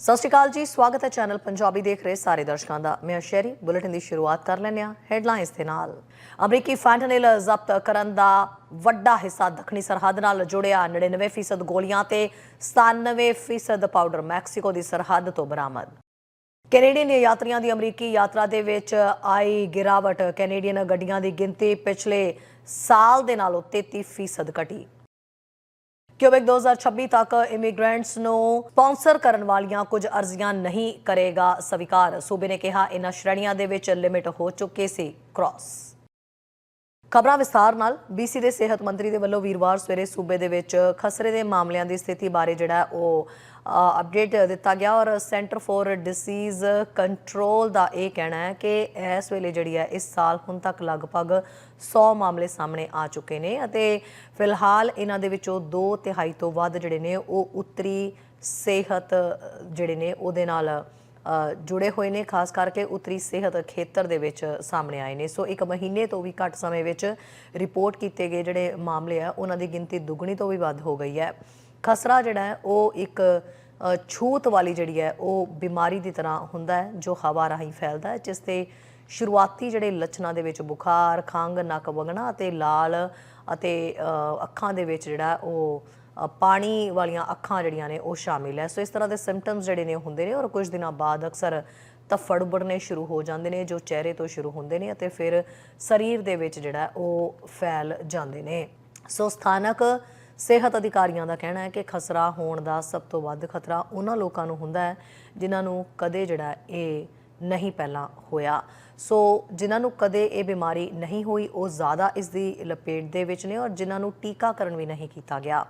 ਸਤਿ ਸ਼੍ਰੀ ਅਕਾਲ ਜੀ, ਸਵਾਗਤ ਹੈ ਚੈਨਲ ਪੰਜਾਬੀ ਦੇਖ ਰਹੇ ਸਾਰੇ ਦਰਸ਼ਕਾਂ ਦਾ। ਮੈਂ ਸ਼ੈਰੀ, ਬੁਲੇਟਿਨ ਦੀ ਸ਼ੁਰੂਆਤ ਕਰ ਲੈਂਦੇ ਹਾਂ ਹੈਡਲਾਈਨਸ ਦੇ ਨਾਲ। ਅਮਰੀਕੀ ਫੈਂਟਨਿਲ ਜ਼ਬਤ ਕਰਨ ਦਾ ਵੱਡਾ ਹਿੱਸਾ ਦੱਖਣੀ ਸਰਹੱਦ ਨਾਲ ਜੁੜਿਆ। 99% ਗੋਲੀਆਂ ਤੇ 97% ਪਾਊਡਰ ਮੈਕਸੀਕੋ ਦੀ ਸਰਹੱਦ ਤੋਂ ਬਰਾਮਦ। ਕੈਨੇਡੀਅਨ ਯਾਤਰੀਆਂ ਦੀ ਅਮਰੀਕੀ ਯਾਤਰਾ ਦੇ ਵਿੱਚ ਆਈ ਗਿਰਾਵਟ। ਕੈਨੇਡੀਅਨ ਗੱਡੀਆਂ ਦੀ ਗਿਣਤੀ ਪਿਛਲੇ ਸਾਲ ਦੇ ਨਾਲੋਂ 33% ਘਟੀ। ਕਿਊਬਿਕ 2026 ਤੱਕ ਇਮੀਗ੍ਰੈਂਟਸ ਨੂੰ ਸਪਾਂਸਰ ਕਰਨ ਵਾਲੀਆਂ ਕੁਝ ਅਰਜ਼ੀਆਂ ਨਹੀਂ ਕਰੇਗਾ ਸਵੀਕਾਰ। ਸੂਬੇ ਨੇ ਕਿਹਾ, ਇਨ੍ਹਾਂ ਸ਼੍ਰੇਣੀਆਂ ਦੇ ਵਿੱਚ ਲਿਮਿਟ ਹੋ ਚੁੱਕੇ ਸੀ। ਕ੍ਰਾਸ ਖਬਰਾਂ ਵਿਸਥਾਰ ਨਾਲ ਬੀਸੀ ਦੇ ਸਿਹਤ ਮੰਤਰੀ ਦੇ ਵੱਲੋਂ ਵੀਰਵਾਰ ਸਵੇਰੇ ਸੂਬੇ ਦੇ ਵਿੱਚ ਖਸਰੇ ਦੇ ਮਾਮਲਿਆਂ ਦੀ ਸਥਿਤੀ ਬਾਰੇ ਜਿਹੜਾ ਉਹ ਅਪਡੇਟ ਦਿੱਤਾ ਗਿਆ ਔਰ ਸੈਂਟਰ ਫੋਰ ਡਿਸੀਜ਼ ਕੰਟਰੋਲ ਦਾ ਇਹ ਕਹਿਣਾ ਹੈ ਕਿ ਇਸ ਵੇਲੇ ਜਿਹੜੀ ਹੈ ਇਸ ਸਾਲ ਹੁਣ ਤੱਕ ਲਗਭਗ 100 ਮਾਮਲੇ ਸਾਹਮਣੇ ਆ ਚੁੱਕੇ ਨੇ ਅਤੇ ਫਿਲਹਾਲ ਇਹਨਾਂ ਦੇ ਵਿੱਚੋਂ 2 ਤਿਹਾਈ ਤੋਂ ਵੱਧ ਜਿਹੜੇ ਨੇ ਉਹ ਉੱਤਰੀ ਸਿਹਤ ਜਿਹੜੇ ਨੇ ਉਹਦੇ ਨਾਲ ਜੁੜੇ ਹੋਏ ਨੇ, ਖਾਸ ਕਰਕੇ ਉੱਤਰੀ ਸਿਹਤ ਖੇਤਰ ਦੇ ਵਿੱਚ ਸਾਹਮਣੇ ਆਏ ਨੇ। ਸੋ ਇੱਕ ਮਹੀਨੇ ਤੋਂ ਵੀ ਘੱਟ ਸਮੇਂ ਵਿੱਚ ਰਿਪੋਰਟ ਕੀਤੇ ਗਏ ਜਿਹੜੇ ਮਾਮਲੇ ਆ, ਉਹਨਾਂ ਦੀ ਗਿਣਤੀ ਦੁੱਗਣੀ ਤੋਂ ਵੀ ਵੱਧ ਹੋ ਗਈ ਹੈ। ਖਸਰਾ ਜਿਹੜਾ ਹੈ, ਉਹ ਇੱਕ ਛੂਤ ਵਾਲੀ ਜਿਹੜੀ ਹੈ, ਉਹ ਬਿਮਾਰੀ ਦੀ ਤਰ੍ਹਾਂ ਹੁੰਦਾ ਹੈ, ਜੋ ਹਵਾ ਰਾਹੀਂ ਫੈਲਦਾ ਹੈ, ਜਿਸ ਤੇ ਸ਼ੁਰੂਆਤੀ ਜਿਹੜੇ ਲੱਛਣਾਂ ਦੇ ਵਿੱਚ ਬੁਖਾਰ, ਖੰਘ, ਨੱਕ ਵਗਣਾ ਅਤੇ ਲਾਲ ਅਤੇ ਅੱਖਾਂ ਦੇ ਵਿੱਚ ਜਿਹੜਾ ਉਹ ਪਾਣੀ ਵਾਲੀਆਂ ਅੱਖਾਂ ਜਿਹੜੀਆਂ ਨੇ ਉਹ ਸ਼ਾਮਿਲ ਹੈ। ਸੋ ਇਸ ਤਰ੍ਹਾਂ ਦੇ ਸਿੰਪਟਮਸ ਜਿਹੜੇ ਨੇ ਹੁੰਦੇ ਨੇ ਔਰ ਕੁਝ ਦਿਨਾਂ ਬਾਅਦ ਅਕਸਰ ਤਫੜ ਉਭਰਨੇ ਸ਼ੁਰੂ ਹੋ ਜਾਂਦੇ ਨੇ, ਜੋ ਚਿਹਰੇ ਤੋਂ ਸ਼ੁਰੂ ਹੁੰਦੇ ਨੇ ਅਤੇ ਫਿਰ ਸਰੀਰ ਦੇ ਵਿੱਚ ਜਿਹੜਾ ਉਹ ਫੈਲ ਜਾਂਦੇ ਨੇ। ਸੋ ਸਥਾਨਕ ਸਿਹਤ ਅਧਿਕਾਰੀਆਂ ਦਾ ਕਹਿਣਾ ਹੈ ਕਿ ਖਸਰਾ ਹੋਣ ਦਾ ਸਭ ਤੋਂ ਵੱਧ ਖਤਰਾ ਉਹਨਾਂ ਲੋਕਾਂ ਨੂੰ ਹੁੰਦਾ ਹੈ ਜਿਨ੍ਹਾਂ ਨੂੰ ਕਦੇ ਜਿਹੜਾ ਇਹ ਨਹੀਂ ਪਹਿਲਾਂ ਹੋਇਆ। ਸੋ ਜਿਨ੍ਹਾਂ ਨੂੰ ਕਦੇ ਇਹ ਬਿਮਾਰੀ ਨਹੀਂ ਹੋਈ ਉਹ ਜ਼ਿਆਦਾ ਇਸ ਦੀ ਲਪੇਟ ਦੇ ਵਿੱਚ ਨੇ ਔਰ ਜਿਨ੍ਹਾਂ ਨੂੰ ਟੀਕਾਕਰਨ ਵੀ ਨਹੀਂ ਕੀਤਾ ਗਿਆ।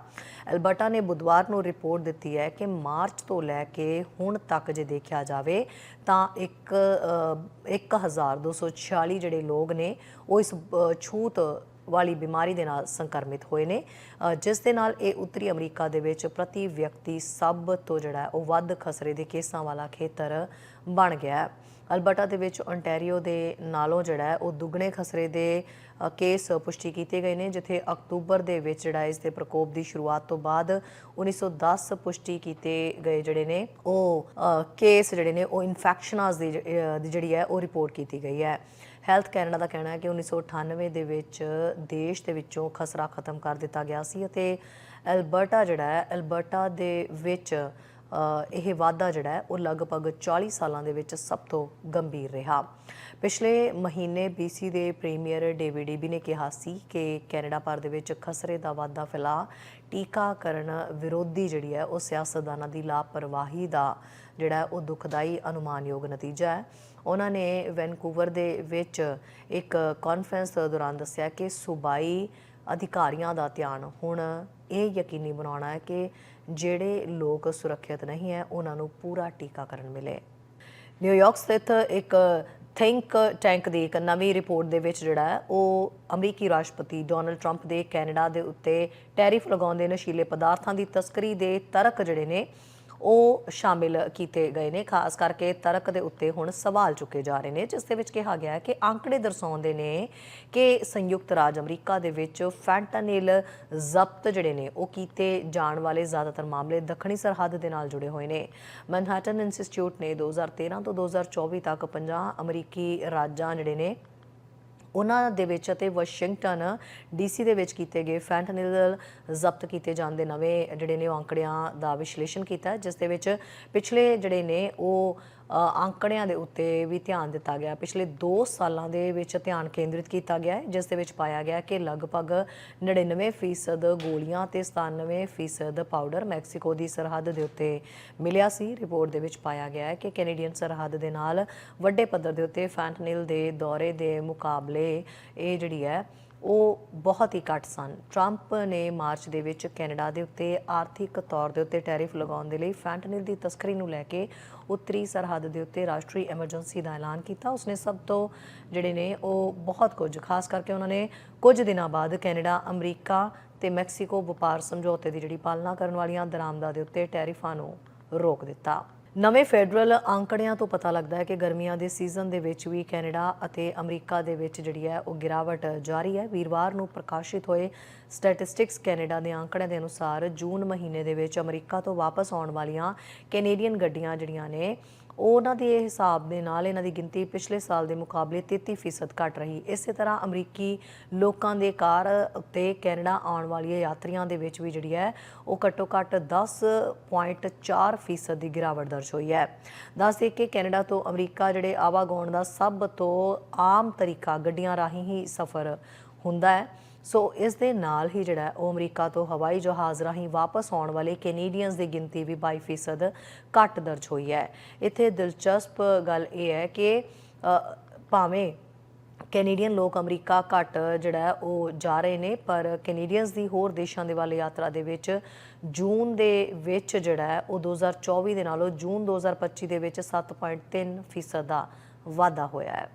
ਐਲਬਰਟਾ ਨੇ ਬੁੱਧਵਾਰ ਨੂੰ ਰਿਪੋਰਟ ਦਿੱਤੀ ਹੈ ਕਿ ਮਾਰਚ ਤੋਂ ਲੈ ਕੇ ਹੁਣ ਤੱਕ ਜੇ ਦੇਖਿਆ ਜਾਵੇ ਤਾਂ ਇੱਕ ਅ, 1246 ਜਿਹੜੇ ਲੋਕ ਨੇ ਉਹ ਇਸ ਛੂਤ ਵਾਲੀ ਬਿਮਾਰੀ ਦੇ ਨਾਲ ਸੰਕਰਮਿਤ ਹੋਏ ਨੇ। ਜਿਸ ਦੇ ਨਾਲ ਇਹ ਉੱਤਰੀ ਅਮਰੀਕਾ ਦੇ ਵਿੱਚ ਪ੍ਰਤੀ ਵਿਅਕਤੀ ਸਭ ਤੋਂ ਜਿਹੜਾ ਉਹ ਵੱਧ ਖਸਰੇ ਦੇ ਕੇਸਾਂ ਵਾਲਾ ਖੇਤਰ ਬਣ ਗਿਆ ਹੈ। ਅਲਬਰਟਾ ਦੇ ਵਿੱਚ ਓਨਟਾਰੀਓ ਦੇ ਨਾਲੋਂ ਜਿਹੜਾ ਉਹ ਦੁੱਗਣੇ ਖਸਰੇ ਦੇ ਕੇਸ ਪੁਸ਼ਟੀ ਕੀਤੇ ਗਏ ਨੇ, ਜਿੱਥੇ ਅਕਤੂਬਰ ਦੇ ਵਿੱਚ ਜਿਹੜਾ ਇਸ ਦੇ ਪ੍ਰਕੋਪ ਦੀ ਸ਼ੁਰੂਆਤ ਤੋਂ ਬਾਅਦ 1910 ਪੁਸ਼ਟੀ ਕੀਤੇ ਗਏ ਜਿਹੜੇ ਨੇ, ਉਹ ਕੇਸ ਜਿਹੜੇ ਨੇ, ਉਹ ਇਨਫੈਕਸ਼ਨਸ ਦੀ ਜਿਹੜੀ ਹੈ, ਉਹ ਰਿਪੋਰਟ ਕੀਤੀ ਗਈ ਹੈ। ਹੈਲਥ ਕੈਨੇਡਾ ਦਾ ਕਹਿਣਾ ਹੈ ਕਿ 1998 ਦੇ ਵਿੱਚ ਦੇਸ਼ ਦੇ ਵਿੱਚੋਂ ਖਸਰਾ ਖਤਮ ਕਰ ਦਿੱਤਾ ਗਿਆ ਸੀ ਅਤੇ ਐਲਬਰਟਾ ਜਿਹੜਾ ਹੈ ਐਲਬਰਟਾ ਦੇ ਵਿੱਚ ਇਹ ਵਾਧਾ ਜਿਹੜਾ ਹੈ, ਉਹ ਲਗਭਗ 40 ਸਾਲਾਂ ਦੇ ਵਿੱਚ ਸਭ ਤੋਂ ਗੰਭੀਰ ਰਿਹਾ। ਪਿਛਲੇ ਮਹੀਨੇ BC ਦੇ ਪ੍ਰੀਮੀਅਰ ਡੇਵਿਡ ਈਬੀ ਨੇ ਕਿਹਾ ਸੀ ਕਿ ਕੈਨੇਡਾ ਭਰ ਦੇ ਵਿੱਚ ਖਸਰੇ ਦਾ ਵਾਧਾ ਫੈਲਾ ਟੀਕਾਕਰਨ ਵਿਰੋਧੀ ਜਿਹੜੀ ਹੈ, ਉਹ ਸਿਆਸਤਦਾਨਾਂ ਦੀ ਲਾਪਰਵਾਹੀ ਦਾ ਜਿਹੜਾ ਉਹ ਦੁਖਦਾਈ ਅਨੁਮਾਨਯੋਗ ਨਤੀਜਾ ਹੈ। ਉਹਨਾਂ ਨੇ ਵੈਨਕੂਵਰ ਦੇ ਵਿੱਚ ਇੱਕ ਕਾਨਫਰੰਸ ਦੌਰਾਨ ਦੱਸਿਆ ਕਿ ਸੂਬਾਈ ਅਧਿਕਾਰੀਆਂ ਦਾ ਧਿਆਨ ਹੁਣ ਇਹ ਯਕੀਨੀ ਬਣਾਉਣਾ ਹੈ ਕਿ ਜਿਹੜੇ ਲੋਕ ਸੁਰੱਖਿਅਤ ਨਹੀਂ ਹੈ, ਉਹਨਾਂ ਨੂੰ ਪੂਰਾ ਟੀਕਾਕਰਨ ਮਿਲੇ। ਨਿਊਯਾਰਕ ਸਥਿਤ ਇੱਕ ਥਿੰਕ ਟੈਂਕ ਦੀ ਇੱਕ ਨਵੀਂ ਰਿਪੋਰਟ ਦੇ ਵਿੱਚ ਜਿਹੜਾ ਹੈ, ਉਹ ਅਮਰੀਕੀ ਰਾਸ਼ਟਰਪਤੀ ਡੋਨਲਡ ਟਰੰਪ ਦੇ ਕੈਨੇਡਾ ਦੇ ਉੱਤੇ ਟੈਰਿਫ ਲਗਾਉਂਦੇ ਨਸ਼ੀਲੇ ਪਦਾਰਥਾਂ ਦੀ ਤਸਕਰੀ ਦੇ ਤਰਕ ਜਿਹੜੇ ਨੇ ਉਹ ਸ਼ਾਮਿਲ ਕੀਤੇ ਗਏ ਨੇ। ਖਾਸ ਕਰਕੇ ਤਰਕ ਦੇ ਉੱਤੇ ਹੁਣ ਸਵਾਲ ਚੁੱਕੇ ਜਾ ਰਹੇ ਨੇ, ਜਿਸ ਦੇ ਵਿੱਚ ਕਿਹਾ ਗਿਆ ਹੈ ਕਿ ਆંકੜੇ ਦਰਸਾਉਂਦੇ ਨੇ ਕਿ ਸੰਯੁਕਤ ਰਾਜ ਅਮਰੀਕਾ ਦੇ ਵਿੱਚ ਫੈਂਟਾਨਿਲ ਜ਼ਬਤ ਜਿਹੜੇ ਨੇ, ਉਹ ਕੀਤੇ ਜਾਣ ਵਾਲੇ ਜ਼ਿਆਦਾਤਰ ਮਾਮਲੇ ਦੱਖਣੀ ਸਰਹੱਦ ਦੇ ਨਾਲ ਜੁੜੇ ਹੋਏ ਨੇ। ਮੈਨਹਟਨ ਇੰਸਟੀਚਿਊਟ ਨੇ 2013 ਤੋਂ 2024 ਤੱਕ 50 ਅਮਰੀਕੀ ਰਾਜਾਂ ਜਿਹੜੇ ਨੇ ਉਹਨਾਂ ਦੇ ਵਿੱਚ ਅਤੇ ਵਾਸ਼ਿੰਗਟਨ ਡੀਸੀ ਦੇ ਵਿੱਚ ਕੀਤੇ ਗਏ ਫੈਂਟਨਿਲ ਜ਼ਬਤ ਕੀਤੇ ਜਾਂਦੇ ਨਵੇਂ ਜਿਹੜੇ ਨੇ ਉਹ ਅੰਕੜਿਆਂ ਦਾ ਵਿਸ਼ਲੇਸ਼ਣ ਕੀਤਾ ਜਿਸ ਦੇ ਵਿੱਚ ਪਿਛਲੇ ਜਿਹੜੇ ਨੇ ਉਹ ਅੰਕੜਿਆਂ ਦੇ ਉੱਤੇ ਵੀ ਧਿਆਨ ਦਿੱਤਾ ਗਿਆ। ਪਿਛਲੇ 2 ਸਾਲਾਂ ਦੇ ਵਿੱਚ ਧਿਆਨ ਕੇਂਦਰਿਤ ਕੀਤਾ ਗਿਆ ਹੈ, ਜਿਸ ਦੇ ਵਿੱਚ ਪਾਇਆ ਗਿਆ ਕਿ ਲਗਭਗ 99% ਗੋਲੀਆਂ ਤੇ 97% ਪਾਊਡਰ ਮੈਕਸੀਕੋ ਦੀ ਸਰਹੱਦ ਦੇ ਉੱਤੇ ਮਿਲਿਆ ਸੀ। ਰਿਪੋਰਟ ਦੇ ਵਿੱਚ ਪਾਇਆ ਗਿਆ ਹੈ ਕਿ ਕੈਨੇਡੀਅਨ ਸਰਹੱਦ ਦੇ ਨਾਲ ਵੱਡੇ ਪੱਧਰ ਦੇ ਉੱਤੇ ਫੈਂਟਨਿਲ ਦੇ ਦੌਰੇ ਦੇ ਮੁਕਾਬਲੇ ਇਹ ਜਿਹੜੀ ਹੈ ਉਹ ਬਹੁਤ ਹੀ ਘੱਟ ਸਨ। ਟਰੰਪ ਨੇ ਮਾਰਚ ਦੇ ਵਿੱਚ ਕੈਨੇਡਾ ਦੇ ਉੱਤੇ ਆਰਥਿਕ ਤੌਰ ਦੇ ਉੱਤੇ ਟੈਰਿਫ ਲਗਾਉਣ ਦੇ ਲਈ ਫੈਂਟਨਿਲ ਦੀ ਤਸਕਰੀ ਨੂੰ ਲੈ ਕੇ ਉੱਤਰੀ ਸਰਹੱਦ ਦੇ ਉੱਤੇ ਰਾਸ਼ਟਰੀ ਐਮਰਜੈਂਸੀ ਦਾ ਐਲਾਨ ਕੀਤਾ। ਉਸਨੇ ਸਭ ਤੋਂ ਜਿਹੜੇ ਨੇ ਉਹ ਬਹੁਤ ਕੁਝ, ਖਾਸ ਕਰਕੇ ਉਹਨਾਂ ਨੇ ਕੁਝ ਦਿਨਾਂ ਬਾਅਦ ਕੈਨੇਡਾ, ਅਮਰੀਕਾ ਤੇ ਮੈਕਸੀਕੋ ਵਪਾਰ ਸਮਝੌਤੇ ਦੀ ਜਿਹੜੀ ਪਾਲਣਾ ਕਰਨ ਵਾਲੀਆਂ ਦਰਾਮਦਾਂ ਦੇ ਉੱਤੇ ਟੈਰਿਫਾਂ ਨੂੰ ਰੋਕ ਦਿੱਤਾ। ਨਵੇਂ ਫੈਡਰਲ ਅੰਕੜਿਆਂ ਤੋਂ ਪਤਾ ਲੱਗਦਾ ਹੈ ਕਿ ਗਰਮੀਆਂ ਦੇ ਸੀਜ਼ਨ ਦੇ ਵਿੱਚ ਵੀ ਕੈਨੇਡਾ ਅਤੇ ਅਮਰੀਕਾ ਦੇ ਵਿੱਚ ਜਿਹੜੀ ਹੈ ਉਹ ਗਿਰਾਵਟ ਜਾਰੀ ਹੈ। ਵੀਰਵਾਰ ਨੂੰ ਪ੍ਰਕਾਸ਼ਿਤ ਹੋਏ ਸਟੈਟਿਸਟਿਕਸ ਕੈਨੇਡਾ ਦੇ ਅੰਕੜਿਆਂ ਦੇ ਅਨੁਸਾਰ ਜੂਨ ਮਹੀਨੇ ਦੇ ਵਿੱਚ ਅਮਰੀਕਾ ਤੋਂ ਵਾਪਸ ਆਉਣ ਵਾਲੀਆਂ ਕੈਨੇਡੀਅਨ ਗੱਡੀਆਂ ਜਿਹੜੀਆਂ ਨੇ, ਉਹਨਾਂ ਦੇ ਹਿਸਾਬ ਦੇ ਨਾਲ ਇਹਨਾਂ ਦੀ ਗਿਣਤੀ ਪਿਛਲੇ ਸਾਲ ਦੇ ਮੁਕਾਬਲੇ 33% ਘਟ ਰਹੀ। ਇਸੇ ਤਰ੍ਹਾਂ ਅਮਰੀਕੀ ਲੋਕਾਂ ਦੇ ਕਾਰ ਉੱਤੇ ਕੈਨੇਡਾ ਆਉਣ ਵਾਲੀਆਂ ਯਾਤਰੀਆਂ ਦੇ ਵਿੱਚ ਵੀ ਜਿਹੜੀ ਹੈ, ਉਹ ਘੱਟੋ ਘੱਟ 10.4% ਦੀ ਗਿਰਾਵਟ ਦਰਜ ਹੋਈ ਹੈ। ਦੱਸ ਦੱਸਦੇ ਕਿ ਕੈਨੇਡਾ ਤੋਂ ਅਮਰੀਕਾ ਜਿਹੜੇ ਆਵਾਗਾਉਣ ਦਾ ਸਭ ਤੋਂ ਆਮ ਤਰੀਕਾ ਗੱਡੀਆਂ ਰਾਹੀਂ ਹੀ ਸਫ਼ਰ ਹੁੰਦਾ ਹੈ। ਸੋ ਇਸ ਦੇ ਨਾਲ ਹੀ ਜਿਹੜਾ ਉਹ ਅਮਰੀਕਾ ਤੋਂ ਹਵਾਈ ਜਹਾਜ਼ ਰਾਹੀਂ ਵਾਪਸ ਆਉਣ ਵਾਲੇ ਕੈਨੇਡੀਅਨਸ ਦੀ ਗਿਣਤੀ ਵੀ 22% ਘੱਟ ਦਰਜ ਹੋਈ ਹੈ। ਇੱਥੇ ਦਿਲਚਸਪ ਗੱਲ ਇਹ ਹੈ ਕਿ ਭਾਵੇਂ ਕੈਨੇਡੀਅਨ ਲੋਕ ਅਮਰੀਕਾ ਘੱਟ ਜਿਹੜਾ ਉਹ ਜਾ ਰਹੇ ਨੇ, ਪਰ ਕੈਨੇਡੀਅਨਸ ਦੀ ਹੋਰ ਦੇਸ਼ਾਂ ਦੇ ਵੱਲ ਯਾਤਰਾ ਦੇ ਵਿੱਚ ਜੂਨ ਦੇ ਵਿੱਚ ਜਿਹੜਾ ਹੈ, ਉਹ 2024 ਦੇ ਨਾਲੋਂ ਜੂਨ 2025 ਦੇ ਵਿੱਚ 7.3% ਦਾ ਵਾਧਾ ਹੋਇਆ ਹੈ।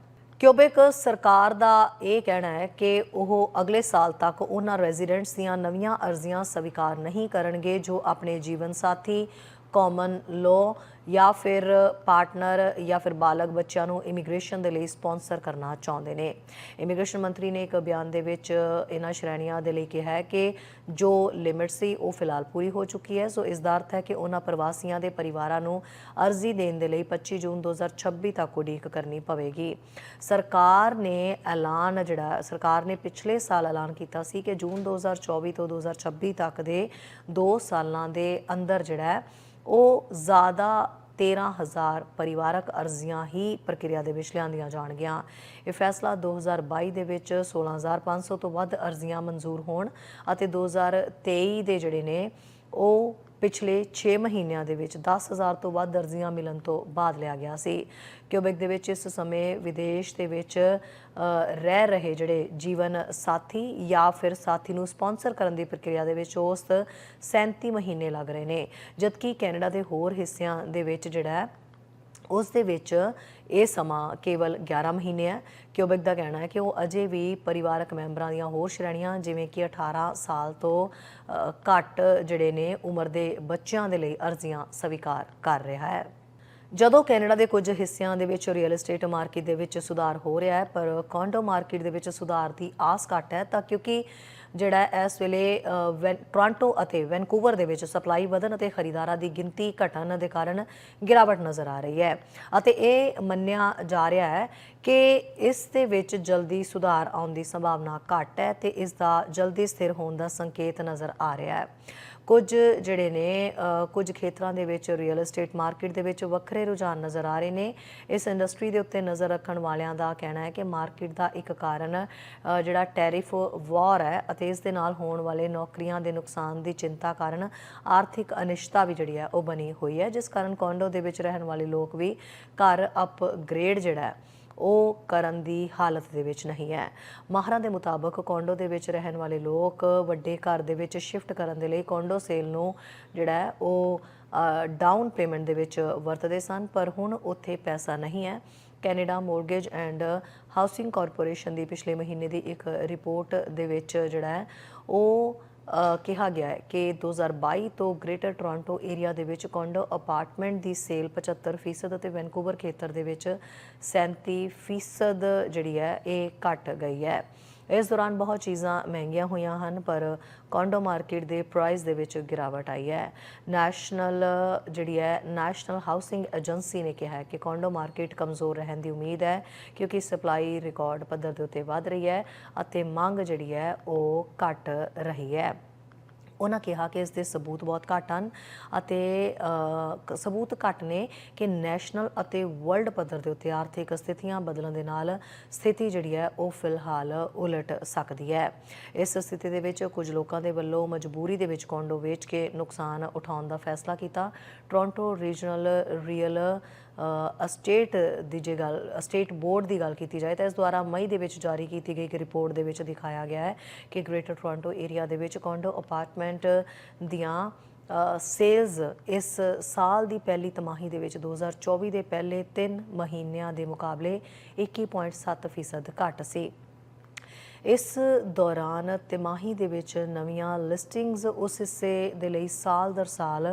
ਕਿਊਬਿਕ ਸਰਕਾਰ ਦਾ ਇਹ ਕਹਿਣਾ ਹੈ ਕਿ ਉਹ ਅਗਲੇ ਸਾਲ ਤੱਕ ਉਹਨਾਂ ਰੈਜ਼ੀਡੈਂਟਸ ਦੀਆਂ ਨਵੀਆਂ ਅਰਜ਼ੀਆਂ ਸਵੀਕਾਰ ਨਹੀਂ ਕਰਨਗੇ ਜੋ ਆਪਣੇ ਜੀਵਨ ਸਾਥੀ ਕਾਮਨ ਲਾਅ ਜਾਂ ਫਿਰ ਪਾਰਟਨਰ ਜਾਂ ਫਿਰ ਬਾਲਗ ਬੱਚਿਆਂ ਨੂੰ ਇਮੀਗ੍ਰੇਸ਼ਨ ਦੇ ਲਈ ਸਪਾਂਸਰ ਕਰਨਾ ਚਾਹੁੰਦੇ ਨੇ। ਇਮੀਗ੍ਰੇਸ਼ਨ ਮੰਤਰੀ ਨੇ ਇੱਕ ਬਿਆਨ ਦੇ ਵਿੱਚ ਇਹਨਾਂ ਸ਼੍ਰੇਣੀਆਂ ਦੇ ਲਈ ਕਿਹਾ ਹੈ ਕਿ ਜੋ ਲਿਮਿਟ ਸੀ, ਉਹ ਫਿਲਹਾਲ ਪੂਰੀ ਹੋ ਚੁੱਕੀ ਹੈ। ਸੋ ਇਸ ਦਾ ਅਰਥ ਹੈ ਕਿ ਉਹਨਾਂ ਪ੍ਰਵਾਸੀਆਂ ਦੇ ਪਰਿਵਾਰਾਂ ਨੂੰ ਅਰਜ਼ੀ ਦੇਣ ਦੇ ਲਈ 25 ਜੂਨ 2026 ਤੱਕ ਉਡੀਕ ਕਰਨੀ ਪਵੇਗੀ। ਸਰਕਾਰ ਨੇ ਐਲਾਨ ਜਿਹੜਾ, ਸਰਕਾਰ ਨੇ ਪਿਛਲੇ ਸਾਲ ਐਲਾਨ ਕੀਤਾ ਸੀ ਕਿ ਜੂਨ 2024 ਤੋਂ 2026 ਤੱਕ ਦੇ 2 ਸਾਲਾਂ ਦੇ ਅੰਦਰ ਜਿਹੜਾ ਉਹ ਜ਼ਿਆਦਾ 13000 ਪਰਿਵਾਰਕ ਅਰਜ਼ੀਆਂ ਹੀ ਪ੍ਰਕਿਰਿਆ ਦੇ ਵਿੱਚ ਲਿਆਂਦੀਆਂ ਜਾਣਗੀਆਂ। ਇਹ ਫੈਸਲਾ 2022 ਦੇ ਵਿੱਚ 16500 ਤੋਂ ਵੱਧ ਅਰਜ਼ੀਆਂ ਮਨਜ਼ੂਰ ਹੋਣ ਅਤੇ 2023 ਦੇ ਜਿਹੜੇ ਨੇ, ਉਹ ਪਿਛਲੇ 6 ਮਹੀਨਿਆਂ ਦੇ ਵਿੱਚ 10000 ਤੋਂ ਵੱਧ ਅਰਜ਼ੀਆਂ ਮਿਲਣ ਤੋਂ ਬਾਅਦ ਲਿਆ ਗਿਆ ਸੀ। ਕਿਊਬਿਕ ਦੇ ਵਿੱਚ ਇਸ ਸਮੇਂ ਵਿਦੇਸ਼ ਦੇ ਵਿੱਚ ਰਹਿ ਰਹੇ ਜਿਹੜੇ ਜੀਵਨ ਸਾਥੀ ਜਾਂ ਫਿਰ ਸਾਥੀ ਨੂੰ ਸਪਾਂਸਰ ਕਰਨ ਦੀ ਪ੍ਰਕਿਰਿਆ ਦੇ ਵਿੱਚ ਉਸ 37 ਮਹੀਨੇ ਲੱਗ ਰਹੇ ਨੇ। ਜਦਕਿ ਕੈਨੇਡਾ ਦੇ ਹੋਰ ਹਿੱਸਿਆਂ ਦੇ ਵਿੱਚ ਜਿਹੜਾ ਉਸ ਦੇ ਵਿੱਚ ਇਹ ਸਮਾਂ ਕੇਵਲ 11 ਮਹੀਨੇ ਹੈ। ਕਿਊਬਿਕ ਦਾ ਕਹਿਣਾ ਹੈ ਕਿ ਉਹ ਅਜੇ ਵੀ ਪਰਿਵਾਰਕ ਮੈਂਬਰਾਂ ਦੀਆਂ ਹੋਰ ਸ਼੍ਰੇਣੀਆਂ, ਜਿਵੇਂ ਕਿ 18 ਸਾਲ ਤੋਂ ਘੱਟ ਜਿਹੜੇ ਨੇ, ਉਮਰ ਦੇ ਬੱਚਿਆਂ ਦੇ ਲਈ ਅਰਜ਼ੀਆਂ ਸਵੀਕਾਰ ਕਰ ਰਿਹਾ ਹੈ। ਜਦੋਂ ਕੈਨੇਡਾ ਦੇ ਕੁਝ ਹਿੱਸਿਆਂ ਦੇ ਵਿੱਚ ਰੀਅਲ ਏਸਟੇਟ ਮਾਰਕੀਟ ਦੇ ਵਿੱਚ ਸੁਧਾਰ ਹੋ ਰਿਹਾ ਹੈ, ਪਰ ਕੌਂਡੋ ਮਾਰਕੀਟ ਦੇ ਵਿੱਚ ਸੁਧਾਰ ਦੀ ਆਸ ਘੱਟ ਹੈ, ਤਾਂ ਕਿਉਂਕਿ ਜਿਹੜਾ ਇਸ ਵੇਲੇ ਵੈਨ- ਟੋਰਾਂਟੋ ਅਤੇ ਵੈਨਕੂਵਰ ਦੇ ਵਿੱਚ ਸਪਲਾਈ ਵਧਣ ਅਤੇ ਖਰੀਦਾਰਾਂ ਦੀ ਗਿਣਤੀ ਘਟਣ ਦੇ ਕਾਰਨ ਗਿਰਾਵਟ ਨਜ਼ਰ ਆ ਰਹੀ ਹੈ। ਅਤੇ ਇਹ ਮੰਨਿਆ ਜਾ ਰਿਹਾ ਹੈ ਕਿ ਇਸ ਦੇ ਵਿੱਚ ਜਲਦੀ ਸੁਧਾਰ ਆਉਣ ਦੀ ਸੰਭਾਵਨਾ ਘੱਟ ਹੈ ਤੇ ਇਸ ਦਾ ਜਲਦੀ ਸਥਿਰ ਹੋਣ ਦਾ ਸੰਕੇਤ ਨਜ਼ਰ ਆ ਰਿਹਾ ਹੈ। ਕੁਝ ਜਿਹੜੇ ਨੇ ਕੁਝ ਖੇਤਰਾਂ ਦੇ ਵਿੱਚ ਰੀਅਲ ਏਸਟੇਟ ਮਾਰਕੀਟ ਦੇ ਵਿੱਚ ਵੱਖਰੇ ਰੁਝਾਨ ਨਜ਼ਰ ਆ ਰਹੇ ਨੇ। ਇਸ ਇੰਡਸਟਰੀ ਦੇ ਉੱਤੇ ਨਜ਼ਰ ਰੱਖਣ ਵਾਲਿਆਂ ਦਾ ਕਹਿਣਾ ਹੈ ਕਿ ਮਾਰਕੀਟ ਦਾ ਇੱਕ ਕਾਰਨ ਜਿਹੜਾ ਟੈਰਿਫ ਵਾਰ ਹੈ ਅਤੇ ਇਸ ਦੇ ਨਾਲ ਹੋਣ ਵਾਲੇ ਨੌਕਰੀਆਂ ਦੇ ਨੁਕਸਾਨ ਦੀ ਚਿੰਤਾ ਕਾਰਨ ਆਰਥਿਕ ਅਨਿਸ਼ਚਿਤਤਾ ਵੀ ਜਿਹੜੀ ਹੈ ਉਹ ਬਣੀ ਹੋਈ ਹੈ। ਜਿਸ ਕਾਰਨ ਕੌਂਡੋ ਦੇ ਵਿੱਚ ਰਹਿਣ ਵਾਲੇ ਲੋਕ ਵੀ ਘਰ ਅਪਗ੍ਰੇਡ ਜਿਹੜਾ ਹੈ ਉਹ ਕਰਨ ਦੀ ਹਾਲਤ ਦੇ ਵਿੱਚ ਨਹੀਂ ਹੈ। ਮਾਹਰਾਂ ਦੇ ਮੁਤਾਬਕ ਕੌਂਡੋ ਦੇ ਵਿੱਚ ਰਹਿਣ ਵਾਲੇ ਲੋਕ ਵੱਡੇ ਘਰ ਦੇ ਵਿੱਚ ਸ਼ਿਫਟ ਕਰਨ ਦੇ ਲਈ ਕੌਂਡੋ ਸੇਲ ਨੂੰ ਜਿਹੜਾ ਉਹ ਡਾਊਨ ਪੇਮੈਂਟ ਦੇ ਵਿੱਚ ਵਰਤਦੇ ਸਨ, ਪਰ ਹੁਣ ਉੱਥੇ ਪੈਸਾ ਨਹੀਂ ਹੈ। Canada mortgage and housing corporation ਦੀ ਪਿਛਲੇ ਮਹੀਨੇ ਦੀ ਇੱਕ ਰਿਪੋਰਟ ਦੇ ਵਿੱਚ ਜਿਹੜਾ ਉਹ ਕਿਹਾ ਗਿਆ ਹੈ ਕਿ 2022 ਤੋਂ ਗ੍ਰੇਟਰ ਟੋਰਾਂਟੋ ਏਰੀਆ ਦੇ ਵਿੱਚ ਕੌਂਡੋ ਅਪਾਰਟਮੈਂਟ ਦੀ ਸੇਲ 75% ਅਤੇ ਵੈਨਕੂਵਰ ਖੇਤਰ ਦੇ ਵਿੱਚ 37% ਜਿਹੜੀ ਹੈ, ਇਹ ਘਟ ਗਈ ਹੈ। ਇਸ ਦੌਰਾਨ ਬਹੁਤ ਚੀਜ਼ਾਂ ਮਹਿੰਗੀਆਂ ਹੋਈਆਂ ਹਨ, ਪਰ ਕੌਂਡੋ ਮਾਰਕੀਟ ਦੇ ਪ੍ਰਾਈਸ ਦੇ ਵਿੱਚ ਗਿਰਾਵਟ ਆਈ ਹੈ। ਨੈਸ਼ਨਲ ਜਿਹੜੀ ਹੈ ਨੈਸ਼ਨਲ ਹਾਊਸਿੰਗ ਏਜੰਸੀ ਨੇ ਕਿਹਾ ਹੈ ਕਿ ਕੌਂਡੋ ਮਾਰਕੀਟ ਕਮਜ਼ੋਰ ਰਹਿਣ ਦੀ ਉਮੀਦ ਹੈ, ਕਿਉਂਕਿ ਸਪਲਾਈ ਰਿਕਾਰਡ ਪੱਧਰ ਦੇ ਉੱਤੇ ਵਧ ਰਹੀ ਹੈ ਅਤੇ ਮੰਗ ਜਿਹੜੀ ਹੈ, ਉਹ ਘਟ ਰਹੀ ਹੈ। ਉਹਨਾਂ ਕਿਹਾ ਕਿ ਇਸ ਦੇ ਸਬੂਤ ਬਹੁਤ ਘੱਟ ਹਨ ਅਤੇ ਸਬੂਤ ਘੱਟ ਨੇ ਕਿ ਨੈਸ਼ਨਲ ਅਤੇ ਵਰਲਡ ਪੱਧਰ ਦੇ ਉੱਤੇ ਆਰਥਿਕ ਸਥਿਤੀਆਂ ਬਦਲਣ ਦੇ ਨਾਲ ਸਥਿਤੀ ਜਿਹੜੀ ਹੈ ਉਹ ਫਿਲਹਾਲ ਉਲਟ ਸਕਦੀ ਹੈ। ਇਸ ਸਥਿਤੀ ਦੇ ਵਿੱਚ ਕੁਝ ਲੋਕਾਂ ਦੇ ਵੱਲੋਂ ਮਜਬੂਰੀ ਦੇ ਵਿੱਚ ਕੌਂਡੋ ਵੇਚ ਕੇ ਨੁਕਸਾਨ ਉਠਾਉਣ ਦਾ ਫੈਸਲਾ ਕੀਤਾ। ਟੋਰਾਂਟੋ ਰੀਜਨਲ ਰੀਅਲ ਅਸਟੇਟ ਦੀ ਜੇ ਗੱਲ ਅਸਟੇਟ ਬੋਰਡ ਦੀ ਗੱਲ ਕੀਤੀ ਜਾਏ ਤਾਂ ਇਸ ਦੁਆਰਾ ਮਈ ਦੇ ਵਿੱਚ ਜਾਰੀ ਕੀਤੀ ਗਈ ਇੱਕ ਰਿਪੋਰਟ ਦੇ ਵਿੱਚ ਦਿਖਾਇਆ ਗਿਆ ਹੈ ਕਿ ਗ੍ਰੇਟਰ ਟੋਰਾਂਟੋ ਏਰੀਆ ਦੇ ਵਿੱਚ ਕੌਂਡੋ ਅਪਾਰਟਮੈਂਟ ਦੀਆਂ ਸੇਲਜ਼ ਇਸ ਸਾਲ ਦੀ ਪਹਿਲੀ ਤਿਮਾਹੀ ਦੇ ਵਿੱਚ 2024 ਦੇ ਪਹਿਲੇ 3 ਮਹੀਨਿਆਂ ਦੇ ਮੁਕਾਬਲੇ 21.7% ਘੱਟ ਸੀ। ਇਸ ਦੌਰਾਨ ਤਿਮਾਹੀ ਦੇ ਵਿੱਚ ਨਵੀਆਂ ਲਿਸਟਿੰਗਸ ਉਸ ਹਿੱਸੇ ਦੇ ਲਈ ਸਾਲ ਦਰ ਸਾਲ